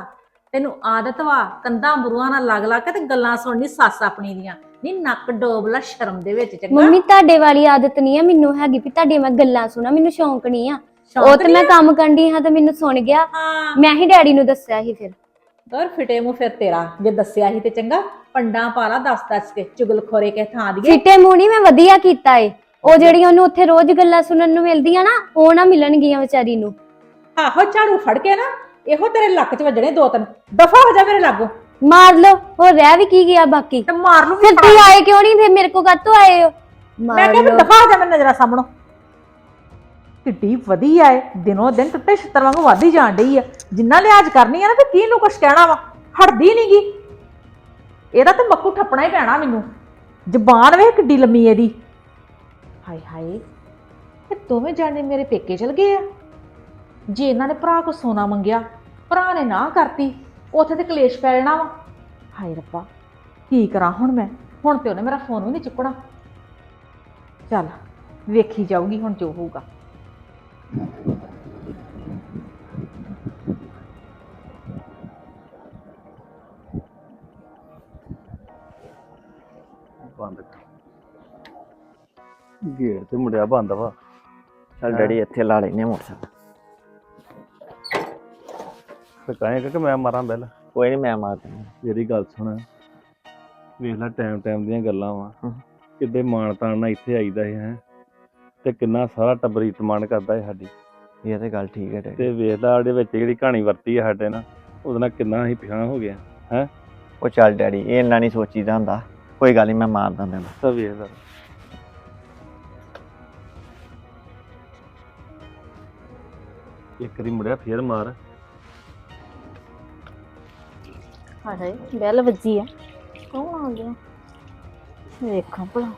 ਤੈਨੂੰ ਆਦਤ ਵਾ ਕੰਧਾਂ ਬੁරුਆਂ ਨਾਲ ਲੱਗ ਲੱਗ ਕੇ ਤੇ ਗੱਲਾਂ ਸੁਣਨੀ ਸੱਸ ਆਪਣੀ ਦੀਆਂ। ਨਹੀਂ ਨੱਕ ਡੋਬਲਾ ਸ਼ਰਮ ਦੇ ਵਿੱਚ ਚੰਗਾ? ਮੰਮੀ ਤੁਹਾਡੇ ਵਾਲੀ ਆਦਤ ਨਹੀਂ ਆ ਮੈਨੂੰ ਹੈਗੀ ਵੀ ਤੁਹਾਡੀ ਮੈਂ ਗੱਲਾਂ ਸੁਣਾ ਮੈਨੂੰ ਸ਼ੌਂਕ ਨਹੀਂ ਆ। ਸ਼ੌਂਕ ਉਹ ਤੇ ਮੈਂ ਆ? ਕੰਮ ਕਰਦੀ ਹਾਂ ਤੇ ਮੈਨੂੰ ਸੁਣ ਗਿਆ। ਹਾਂ। ਮੈਂ ਹੀ ਡੈਡੀ ਨੂੰ ਦੱਸਿਆ ਸੀ ਫਿਰ। ਦਰ ਫਿਟੇ ਮੂੰਹ ਫਿਰ ਤੇਰਾ ਜੇ ਦੱਸਿਆ ਸੀ ਤੇ ਚੰਗਾ ਪੰਡਾਂ ਪਾਲਾ ਦੱਸ ਦੱਸ ਕੇ ਚੁਗਲਖੋਰੇ ਕੇ ਥਾਂ ਦੀਏ ਫਿੱਟੇ ਮੂੰਹ ਨੀ ਮੈਂ ਵਧੀਆ ਕੀਤਾ ਏ। ਉਹ ਜਿਹੜੀਆਂ ਉਹਨੂੰ ਉੱਥੇ ਰੋਜ਼ ਗੱਲਾਂ ਸੁਣਨ ਨੂੰ ਮਿਲਦੀਆਂ ਨਾ ਉਹ ਨਾ ਮਿਲਣਗੀਆਂ ਵਿਚਾਰੀ ਨੂੰ। ਆਹੋ ਝਾੜੂ ਫੜ ਕੇ ਨਾ ਇਹੋ ਤੇਰੇ ਲੱਕ 'ਚ ਵੱਜਣੇ ਦੋ ਤਿੰਨ। ਦਫਾ ਹੋ ਜਾ ਮੇਰੇ ਲਾਗੋਂ। ਮਾਰ ਲਓ ਹੋਰ ਰਹਿ ਵੀ ਕੀ ਗਿਆ ਬਾਕੀ? ਤੇ ਮਾਰ ਲੂ ਫਿਰ ਤੁਸੀਂ ਆਏ ਕਿਉਂ ਨਹੀਂ ਫਿਰ ਮੇਰੇ ਕੋ ਕਾਤੋਂ ਆਏ ਹੋ? ਮੈਂ ਮਾਰ ਕਿਹਾ ਲਓ। ਦਫਾ ਹੋ ਜਾ ਮੇਰੇ ਨਜ਼ਰਾਂ ਸਾਹਮਣੋਂ। ਕਿੱਡੀ ਵਧੀਆ ਏ। ਦਿਨੋਂ ਦਿਨ ਟੁੱਟੇ ਛਿੱਤਰ ਵਾਂਗੂ ਵਧਦੀ ਜਾਣ ਡਈ ਆ। ਜਿੰਨਾ ਲਿਹਾਜ਼ ਕਰਨੀ ਆ ਨਾ ਤੇ ਕੀ ਨੂੰ ਕੁਛ ਕਹਿਣਾ ਵਾ। ਹਟਦੀ ਨਹੀਂਗੀ ਇਹਦਾ ਤੇ ਮੱਕੂ ਠੱਪਣਾ ਹੀ ਪੈਣਾ ਮੈਨੂੰ। ਜ਼ਬਾਨ ਵੇਖ ਕਿੱਡੀ ਲੰਮੀ ਇਹਦੀ। ਹਾਏ ਹਾਏ ਇਹ ਦੋਵੇਂ ਜਾਣੇ ਮੇਰੇ ਪੇਕੇ ਚਲ ਗਏ ਆ। ਜੇ ਇਹਨਾਂ ਨੇ ਭਰਾ ਕੋ ਸੋਨਾ ਮੰਗਿਆ ਭਰਾ ਨੇ ਨਾ ਕਰਤੀ ਉੱਥੇ ਤੇ ਕਲੇਸ਼ ਪੈ ਜਾਣਾ ਵਾ। ਹਾਏ ਰੱਬਾ ਕੀ ਕਰਾਂ ਹੁਣ ਮੈਂ? ਹੁਣ ਤੇ ਉਹਨੇ ਮੇਰਾ ਫੋਨ ਵੀ ਨਹੀਂ ਚੁੱਕਣਾ। ਚੱਲ ਵੇਖੀ ਜਾਊਗੀ ਹੁਣ ਜੋ ਹੋਊਗਾ। ਬੰਦ ਗੇਟ ਤੇ ਮੁੰਡਿਆ ਬੰਦ ਵਾ। ਚੱਲ ਡੈਡੀ ਇੱਥੇ ਲਾ ਲੈਨੇ ਮੋਟਰਸਾਈਕਲ। ਤੇ ਕਹੇਗਾ ਕਿ ਮੈਂ ਮਾਰਾਂ ਬੈਲ? ਕੋਈ ਨਹੀਂ ਮੈਂ ਮਾਰ ਦਿੰਦਾ। ਮੇਰੀ ਗੱਲ ਸੁਣ। ਵੇਖ ਲੈ ਟਾਈਮ ਟਾਈਮ ਦੀਆਂ ਗੱਲਾਂ ਵਾ। ਕਿੱਡੇ ਮਾਣ ਤਾਣ ਨਾਲ ਇੱਥੇ ਆਈਦਾ ਹੈਂ। ਤੇ ਕਿੰਨਾ ਸਾਰਾ ਟੱਬਰ ਇਤਮਾਨ ਕਰਦਾ ਹੈ ਸਾਡੀ। ਇਹ ਤੇ ਗੱਲ ਠੀਕ ਹੈ ਤੇ ਵੇਖਦਾ ਉਹਦੇ ਵਿੱਚ ਜਿਹੜੀ ਕਹਾਣੀ ਵਰਤੀ ਹੈ ਸਾਡੇ ਨਾਲ ਉਹਦੇ ਨਾਲ ਕਿੰਨਾ ਅਸੀਂ ਪਛਾਣ ਹੋ ਗਿਆ ਹੈ? ਉਹ ਚੱਲ ਡੈਡੀ ਇਹ ਇੰਨਾ ਨਹੀਂ ਸੋਚੀਦਾ ਹੁੰਦਾ। ਕੋਈ ਗੱਲ ਨਹੀਂ ਮੈਂ ਮਾਰ ਦਿੰਦਾ। ਤਾਂ ਵੇਖਦਾ ਇੱਕ ਦੀ ਮੁੜਿਆ ਫੇਰ ਮਾਰ। ਹਾਏ ਬੈਲ ਵੱਜੀ ਆ। ਕੌਣ ਆ ਗਿਆ? ਵੇਖਾਂ ਭਲਾ।